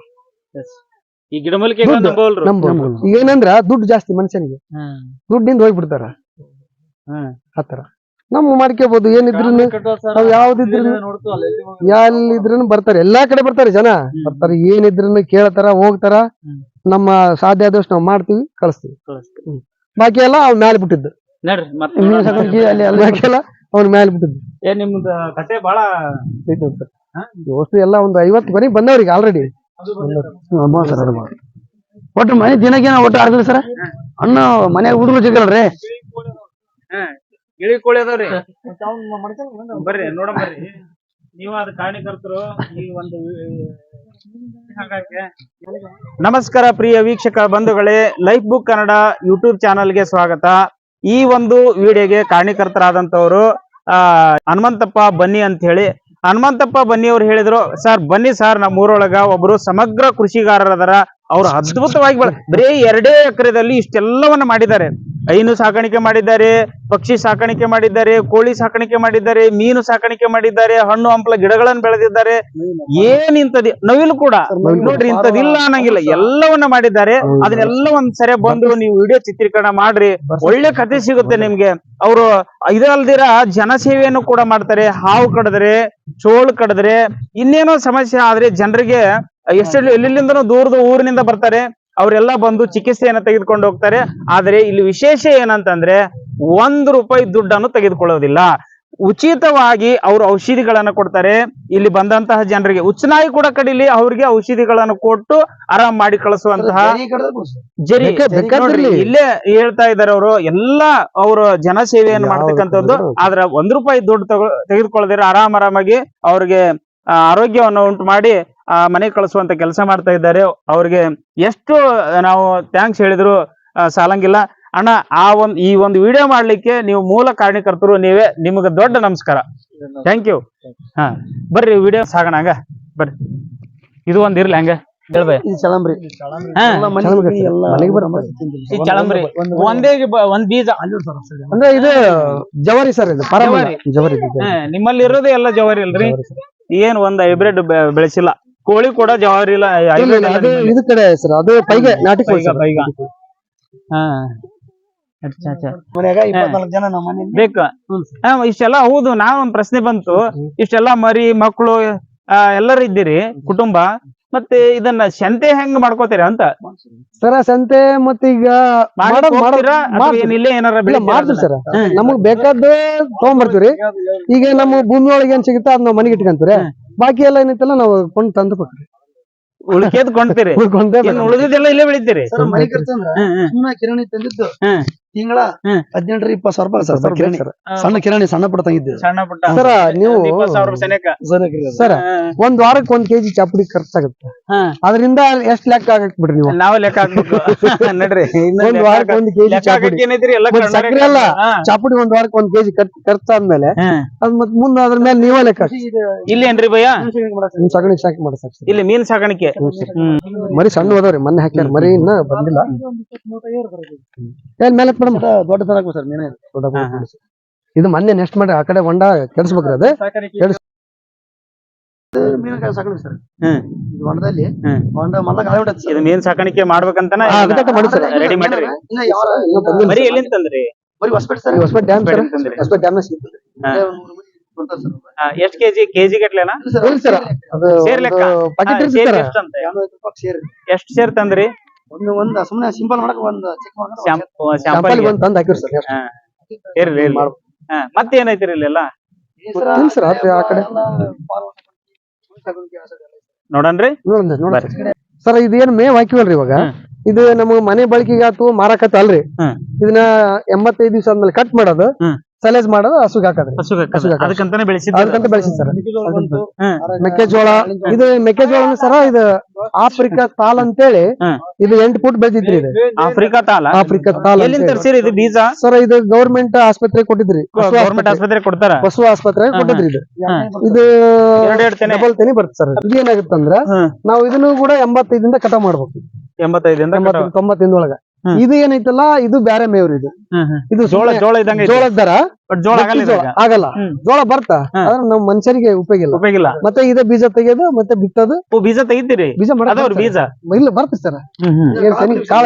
ಈ ಗಿಡಮೂಲಿಕೆ ದುಡ್ಡು. ನಂಬೋಲ್ರು ನಂಬೋದು ಏನಂದ್ರ ದುಡ್ಡು ಜಾಸ್ತಿ ಮನುಷ್ಯನಿಗೆ. ಹ್ಮ್ ದುಡ್ಡಿಂದ ಹೋಗ್ಬಿಡ್ತಾರ. ಹ್ಮ್ ಆತರ ನಮ್ಮ ಮಾಡ್ಕೋಬಹುದು ಏನಿದ್ರು ನಾವ್. ಯಾವ್ದಿದ್ರು ಎಲ್ಲಿದ್ರು ಬರ್ತಾರೆ. ಎಲ್ಲಾ ಕಡೆ ಬರ್ತಾರೆ ಜನ. ಬರ್ತಾರೆ ಏನಿದ್ರು ಕೇಳ್ತಾರ ಹೋಗ್ತಾರ. ಹ್ಮ್. ನಮ್ಮ ಸಾಧ್ಯ ಆದಷ್ಟು ನಾವು ಮಾಡ್ತೀವಿ ಕಳಿಸ್ತೀವಿ. ಕಳಿಸ್ತೀವಿ. ಬಾಕಿ ಎಲ್ಲ ಅವ್ ಮ್ಯಾಲೆ ಬಿಟ್ಟಿದ್ದು. ನಡ್ರಿ ಮತ್ತೆ ಅಲ್ಲಿ ಅಲ್ಲಿ. ಬಾಕಿ ಎಲ್ಲ ಅವ್ನ ಮ್ಯಾಲ್ ಬಿಟ್ಟಿದ್ವಿ. ಏ ನಿಮ್ದ ಕತೆ ಬಹಳ. ಇವತ್ತು ಎಲ್ಲ ಒಂದು ಐವತ್ತು ಮನೆಗೆ ಬಂದವ್ರಿಗೆ ಆಲ್ರೆಡಿ. ಒಟ್ಟು ಮನೆ ದಿನಕ್ಕೆ ನಾವು ಒಟ್ಟು ಆರ್ದ್ರಿ ಸರ್? ಅಣ್ಣ ಮನ್ಯಾಗ ಹುಡುಗರು ಸಿಗಲ್ರಿ ಗಿಳಿ ಕೋಳಿ ಅದಾವ್ರಿ. ಬರ್ರಿ ನೋಡ ಬರ್ರಿ. ನೀವು ಅದ ಕಾರಣಕರ್ತರು ಈ ಒಂದು ಹಾಗಾಗಿ ನಮಸ್ಕಾರ ಪ್ರಿಯ ವೀಕ್ಷಕ ಬಂಧುಗಳೇ ಲೈಫ್ ಬುಕ್ ಕನ್ನಡ ಯೂಟ್ಯೂಬ್ ಚಾನಲ್ಗೆ ಸ್ವಾಗತ. ಈ ಒಂದು ವಿಡಿಯೋಗೆ ಕಾರಣಕರ್ತರಾದಂತವರು ಆ, ಹನುಮಂತಪ್ಪ ಬನ್ನಿ ಅಂತ ಹೇಳಿ ಹನುಮಂತಪ್ಪ ಬನ್ನಿ ಅವ್ರು ಹೇಳಿದ್ರು, ಸರ್ ಬನ್ನಿ ಸರ್ ನಮ್ಮ ಊರೊಳಗ ಒಬ್ರು ಸಮಗ್ರ ಕೃಷಿಗಾರರದಾರ. ಅವ್ರು ಅದ್ಭುತವಾಗಿ ಬರೀ ಎರಡೇ ಎಕರೆದಲ್ಲಿ ಇಷ್ಟೆಲ್ಲವನ್ನ ಮಾಡಿದ್ದಾರೆ. ಹೈನು ಸಾಕಾಣಿಕೆ ಮಾಡಿದ್ದಾರೆ, ಪಕ್ಷಿ ಸಾಕಾಣಿಕೆ ಮಾಡಿದ್ದಾರೆ, ಕೋಳಿ ಸಾಕಾಣಿಕೆ ಮಾಡಿದ್ದಾರೆ, ಮೀನು ಸಾಕಾಣಿಕೆ ಮಾಡಿದ್ದಾರೆ, ಹಣ್ಣು, ಹಂಪಲ ಗಿಡಗಳನ್ನು ಬೆಳೆದಿದ್ದಾರೆ. ಏನ್ ನವಿಲು ಕೂಡ. ನೋಡ್ರಿ ಇಂಥದಿಲ್ಲ ಅನ್ನಂಗಿಲ್ಲ. ಎಲ್ಲವನ್ನ ಮಾಡಿದ್ದಾರೆ. ಅದನ್ನೆಲ್ಲ ಒಂದ್ ಸರಿ ಬಂದು ನೀವು ವಿಡಿಯೋ ಚಿತ್ರೀಕರಣ ಮಾಡ್ರಿ. ಒಳ್ಳೆ ಕತೆ ಸಿಗುತ್ತೆ ನಿಮ್ಗೆ. ಅವರು ಇದಲ್ದಿರ ಜನಸೇವೆಯನ್ನು ಕೂಡ ಮಾಡ್ತಾರೆ. ಹಾವು ಕಡದ್ರೆ, ಚೋಳು ಕಡದ್ರೆ ಇನ್ನೇನೋ ಸಮಸ್ಯೆ ಆದ್ರೆ ಜನರಿಗೆ ಎಷ್ಟೆಲ್ಲ ಎಲ್ಲಿಂದನೂ ದೂರದ ಊರಿನಿಂದ ಬರ್ತಾರೆ. ಅವರೆಲ್ಲ ಬಂದು ಚಿಕಿತ್ಸೆಯನ್ನ ತೆಗೆದುಕೊಂಡು ಹೋಗ್ತಾರೆ. ಆದ್ರೆ ಇಲ್ಲಿ ವಿಶೇಷ ಏನಂತಂದ್ರೆ ಒಂದು ರೂಪಾಯಿ ದುಡ್ಡನ್ನು ತೆಗೆದುಕೊಳ್ಳೋದಿಲ್ಲ. ಉಚಿತವಾಗಿ ಅವರು ಔಷಧಿಗಳನ್ನ ಕೊಡ್ತಾರೆ. ಇಲ್ಲಿ ಬಂದಂತಹ ಜನರಿಗೆ ಉಚ್ಚನಾಯಿ ಕೂಡ ಕಡಿಲಿ ಅವ್ರಿಗೆ ಔಷಧಿಗಳನ್ನು ಕೊಟ್ಟು ಆರಾಮ್ ಮಾಡಿ ಕಳಿಸುವಂತಹ ಜರಿ ಇಲ್ಲೇ ಹೇಳ್ತಾ ಇದಾರೆ ಅವರು ಎಲ್ಲಾ ಅವರು ಜನಸೇವೆಯನ್ನು ಸೇವೆಯನ್ನ ಮಾಡ್ತಕ್ಕಂಥದ್ದು. ಆದ್ರೆ ಒಂದ್ ರೂಪಾಯಿ ದುಡ್ಡು ತಗೊ ತೆಗೆದುಕೊಳ್ಳದಿರ ಆರಾಮ್ ಆರಾಮಾಗಿ ಅವ್ರಿಗೆ ಆರೋಗ್ಯವನ್ನು ಉಂಟು ಮಾಡಿ ಆ ಮನೆಗೆ ಕಳಿಸುವಂತ ಕೆಲಸ ಮಾಡ್ತಾ ಇದ್ದಾರೆ. ಅವ್ರಿಗೆ ಎಷ್ಟು ನಾವು ಥ್ಯಾಂಕ್ಸ್ ಹೇಳಿದ್ರು ಸಾಲಂಗಿಲ್ಲ. ಅಣ್ಣ ಆ ಒಂದು ಈ ಒಂದು ವಿಡಿಯೋ ಮಾಡ್ಲಿಕ್ಕೆ ನೀವು ಮೂಲ ಕಾರಣಕರ್ತರು ನೀವೇ. ನಿಮಗೆ ದೊಡ್ಡ ನಮಸ್ಕಾರ. ಥ್ಯಾಂಕ್ ಯು ಹಾ ಬರ್ರಿ ವಿಡಿಯೋ ಸಾಗೋಣ ಹಂಗ. ಬರ್ರಿ. ಇದು ಒಂದ್ ಇರ್ಲಿ ಹಂಗ. ಒಂದೇ ಒಂದ್ ಬೀಜ. ಅಂದ್ರೆ ಇದು ಜವಾರಿ ಸರ್ ಇದು ಪರಮ ಜವಾರಿ. ನಿಮ್ಮಲ್ಲಿ ಇರೋದು ಎಲ್ಲ ಜವಾರಿ ಅಲ್ರಿ? ಏನ್ ಒಂದ್ ಹೈಬ್ರಿಡ್ ಬೆಳೆಸಿಲ್ಲ. ಕೋಳಿ ಕೂಡ ಜವಾರಿ ಇಲ್ಲ ಇಲ್ಲ, hybrid ಇಲ್ಲ, ಇಲ್ಲ. ಅದು ನಿಮ್ಮಲ್ಲಿ. ಇದು ಕಡೆ ಸರ್ ಅದು ಪೈಗೆ ನಾಟಿ ಕೋಳಿ ಪೈಗ, ಸರ್. ಪೈಗ. ಹಾ. ಅಚ್ಚಾ, ಅಚ್ಚಾ. ಮನ್ಯಾಗ ಇಪ್ಪತ್ನಾಲ್ಕು ಜನ ನಮ್ಮ ಮನೆ ಬೇಕು. ಹಾ, ಇಷ್ಟೆಲ್ಲ ಹೌದು ನಾವೊಂದ್ ಒಂದ್ ಪ್ರಶ್ನೆ ಬಂತು. ಇಷ್ಟೆಲ್ಲ ಮರಿ ಮಕ್ಕಳು ಎಲ್ಲರೂ ಇದ್ದೀರಿ ಕುಟುಂಬ. ಮತ್ತೆ ಇದನ್ನ ಸಂತೆ ಹೆಂಗ್ ಮಾಡ್ಕೋತೀರ ಅಂತ. ಸರ ಸಂತೆ ಮತ್ತೆ ಈಗ ಮಾಡ್ತೀವಿ. ಏನ್ ಇಲ್ಲೇ ಏನಾರ ಇಲ್ಲ ಬೆಳಿತೀರಾ ಸರ್. ನಮಗ್ ಬೇಕಾದ್ದು ತಗೊಂಡ್ಬರ್ತೀವ್ರಿ ಈಗ ನಮ್ಮ ಭೂಮಿ ಒಳಗೆ ಏನ್ ಸಿಗುತ್ತೆ ಅದ್ ನಾವ್ ಮನೆಗೆ ಇಟ್ಕೊಂತೀವ್ರಿ. ಬಾಕಿ ಎಲ್ಲ ಏನೈತಲ್ಲ ನಾವು ಕೊಂಡು ತಂದು ಕೊಡ್ತೀವಿ. ಉಳಿಕೆದ್ ಕೊಂಡ್ತೀರಿ. ಉಳಿದಿದ್ದೆಲ್ಲ ಇಲ್ಲೇ ಬೆಳಿತೀರಿ. ಕಿರಣಿ ತಂದಿದ್ದು. ಹ್ಮ್. ತಿಂಗಳ. ಹದಿನೆಂಟರ ಇಪ್ಪತ್ತು ಸಾವಿರ ರೂಪಾಯಿ ಸರ್ ಕಿರಾಣಿ. ಸಣ್ಣ ಕಿರಾಣಿ ಸಣ್ಣ ಪುಟ್ಟ ತಂಗಿದ್ದೆ. ಸಣ್ಣ ಪುಟ್ಟ. ಸರ ನೀವು ಸರ ಒಂದ್ ವಾರಕ್ಕೆ ಒಂದ್ ಕೆಜಿ ಚಾಪುಡಿ ಖರ್ಚಾಗುತ್ತೆ. ಅದರಿಂದ ಎಷ್ಟ್ ಲೆಕ್ಕ ಹಾಕಕ್ ಬಿಡ್ರಿ ನೀವು? ನಾವು ಲೆಕ್ಕ ಹಾಕ್ಬೇಕು. ನಡ್ರಿ ಒಂದ್ ವಾರಕ್ಕೆ ಒಂದ್ ಕೆಜಿ ಚಾಪುಡಿ. ಮತ್ತೆ ಅಲ್ಲ. ಚಾಪುಡಿ ಒಂದ್ ವಾರಕ್ಕೆ ಒಂದ್ ಕೆಜಿ ಖರ್ಚಾದ್ಮೇಲೆ ಆದ್ಮೇಲೆ ಅದ್ ಮತ್ ಮುಂದೆ ಅದ್ರ ಮೇಲೆ ನೀವೇ ಲೆಕ್ಕ ಇಲ್ಲೇನ್ರಿ ಇಲ್ಲಿ ಏನ್ರಿ ಭಯ ನಿಮ್ ಸಗಣಿ ಸಾಕಿ ಮಾಡ ಸರ್. ಇಲ್ಲಿ ಮೀನ್ ಸಾಕಾಣಿಕೆ. ಮರಿ ಸಣ್ಣ ಹೋದವ್ರಿ ಮೊನ್ನೆ ಹಾಕ್ಯಾರ ಮರಿ ಇನ್ನ ಬಂದಿಲ್ಲ. ಮೇಲೆ ಮೇಡಮ್. ದೊಡ್ಡ ಸರ್ ಮೀನ. ಇದು ಮೊನ್ನೆ ನೆಕ್ಸ್ಟ್ ಮಾಡಿ ಆ ಕಡೆ ಹೊಂಡ ಕೆಡಿಸ್ಬೇಕ್ರಿ ಅದು. ಮೀನುಗಾರ ಸಾಕಣೆ ಸರ್. ಹ್ಮ್. ಇದು ಹೊಂಡದಲ್ಲಿ. ಹೊಂಡ ಮಲ್ಲ ಗಾಳಿ ಹೊಡೆಯುತ್ತೆ ಇದು ಮೀನ್ ಸಾಕಾಣಿಕೆ ಮಾಡ್ಬೇಕಂತಾನೆ. ರೆಡಿ ಮಾಡ್ರಿ. ಮರಿ. ಎಲ್ಲಿಂದ ತಂದ್ರಿ ಬರೀ Hosapete sir. Hosapete dam sir. Hosapete dam ಮೂರು ಎಷ್ಟ್ ಕೆಜಿ? ಕೆಜಿ ಗಟ್ಲೆನಾ? ಸರ್, ಅದು ಸೇರ್ ಲೆಕ್ಕ? ಪಾಕೆಟ್ ಸೇರಿ ಎಷ್ಟ್ ಸೇರ್ ತಂದ್ರಿ ಒಂದು ಒಂದ್ ಸುಮ್ನೆ ಸಿಂಪಲ್ ಮಾಡಕ್ ಒಂದ್ ಚೆಕ್ ಶಾಂಪಲ್ ಬಂದ್ ತಂದ್ ಹಾಕಿರಿ ಸರ್ ಇರ್ಲಿ ಇರ್ಲಿ. ಹಾ, ಮತ್ತೆ ಏನೈತ್ರಿ ಇಲ್ಲೆಲ್ಲ? ಸರ್ ಆ ಕಡೆ. ನೋಡನ್ರಿ? ನೋಡ್ರಿ ಸರ್ ಇದೇನ್ ಮೇವ್ ಹಾಕಿವಲ್ರಿ ಇವಾಗ? ಇದು ನಮ್ಗೆ ಮನೆ ಬಳಕೆಗೆ ಆತು ಮಾರಾಕತ್ತ ಅಲ್ರಿ? ಇದನ್ನ ಎಂಬತ್ತೈದು ದಿವಸ ಆದ್ಮೇಲೆ ಕಟ್ ಮಾಡೋದು. ಸಲೇಜ್ ಮಾಡೋದು ಹಸುಗ್ ಹಾಕೋದ್ರಿ. ಅದಕ್ಕಂತಾನೆ ಬೆಳೆಸಿದ್ದ ಅದಕ್ಕಂತ ಬೆಳೆಸಿದ್ ಸರ್. ಮೆಕ್ಕೆಜೋಳ ಇದು ಮೆಕ್ಕೆಜೋಳ ಸರ ಇದು ಆಫ್ರಿಕಾ ತಾಲ್ ಅಂತೇಳಿ. ಇದು ಎಂಟು ಫುಟ್ ಬೆಳೆದಿದ್ರಿ ಇದು. ಆಫ್ರಿಕಾ ತಾಲ್ ಆಫ್ರಿಕಾ ತಾಲ್ ತರ್ಸಿರಿ ಇದು ಬೀಜ? ಸರ್ ಇದು ಗೌರ್ಮೆಂಟ್ ಆಸ್ಪತ್ರೆ ಕೊಟ್ಟಿದ್ರಿ. ಪಶು ಗೌರ್ಮೆಂಟ್ ಆಸ್ಪತ್ರೆ. ಕೊಡ್ತಾರ? ಬಸವ ಆಸ್ಪತ್ರೆ ಕೊಟ್ಟಿದ್ರಿ ಇದು. ಇದು ಡಬಲ್ ತೆನಿ. ಬರುತ್ತೆ ಸರ್ ಇದು. ಏನಾಗುತ್ತಂದ್ರ. ನಾವು ಇದನ್ನು ಕೂಡ ಎಂಬತ್ತೈದಿಂದ ಕಟಾವ್ ಮಾಡ್ಬೇಕು ಎಂಬತ್ತೈದಿಂದ ಎಂಬತ್ತೈದು ತೊಂಬತ್ತಿಂದ ಒಳಗ. ಇದು ಏನೈತಲ್ಲ ಇದು ಬ್ಯಾರೆ ಮೇವ್ರಿ ಇದು. ಇದು ಜೋಳ ಜೋಳ ಇದ್ದಂಗ ದರ ಬಟ್ ಜೋಳ ಆಗಲ್ಲ ಆಗಲ್ಲ. ಜೋಳ ಬರ್ತಾ. ಆದ್ರೆ ನಮ್ ಮನುಷ್ಯರಿಗೆ ಉಪಯೋಗ ಇಲ್ಲ ಉಪಯೋಗ ಇಲ್ಲ ಮತ್ತೆ ಇದೇ ಬೀಜ ತೆಗೆಯೋದು ಮತ್ತೆ ಬಿತ್ತೋದು. ಓ ಬೀಜ ತೆಗಿತೀರಿ? ಬೀಜ ಬೀಜ. ಇಲ್ಲ ಬರ್ತ ಸರ್. ಕಾಳ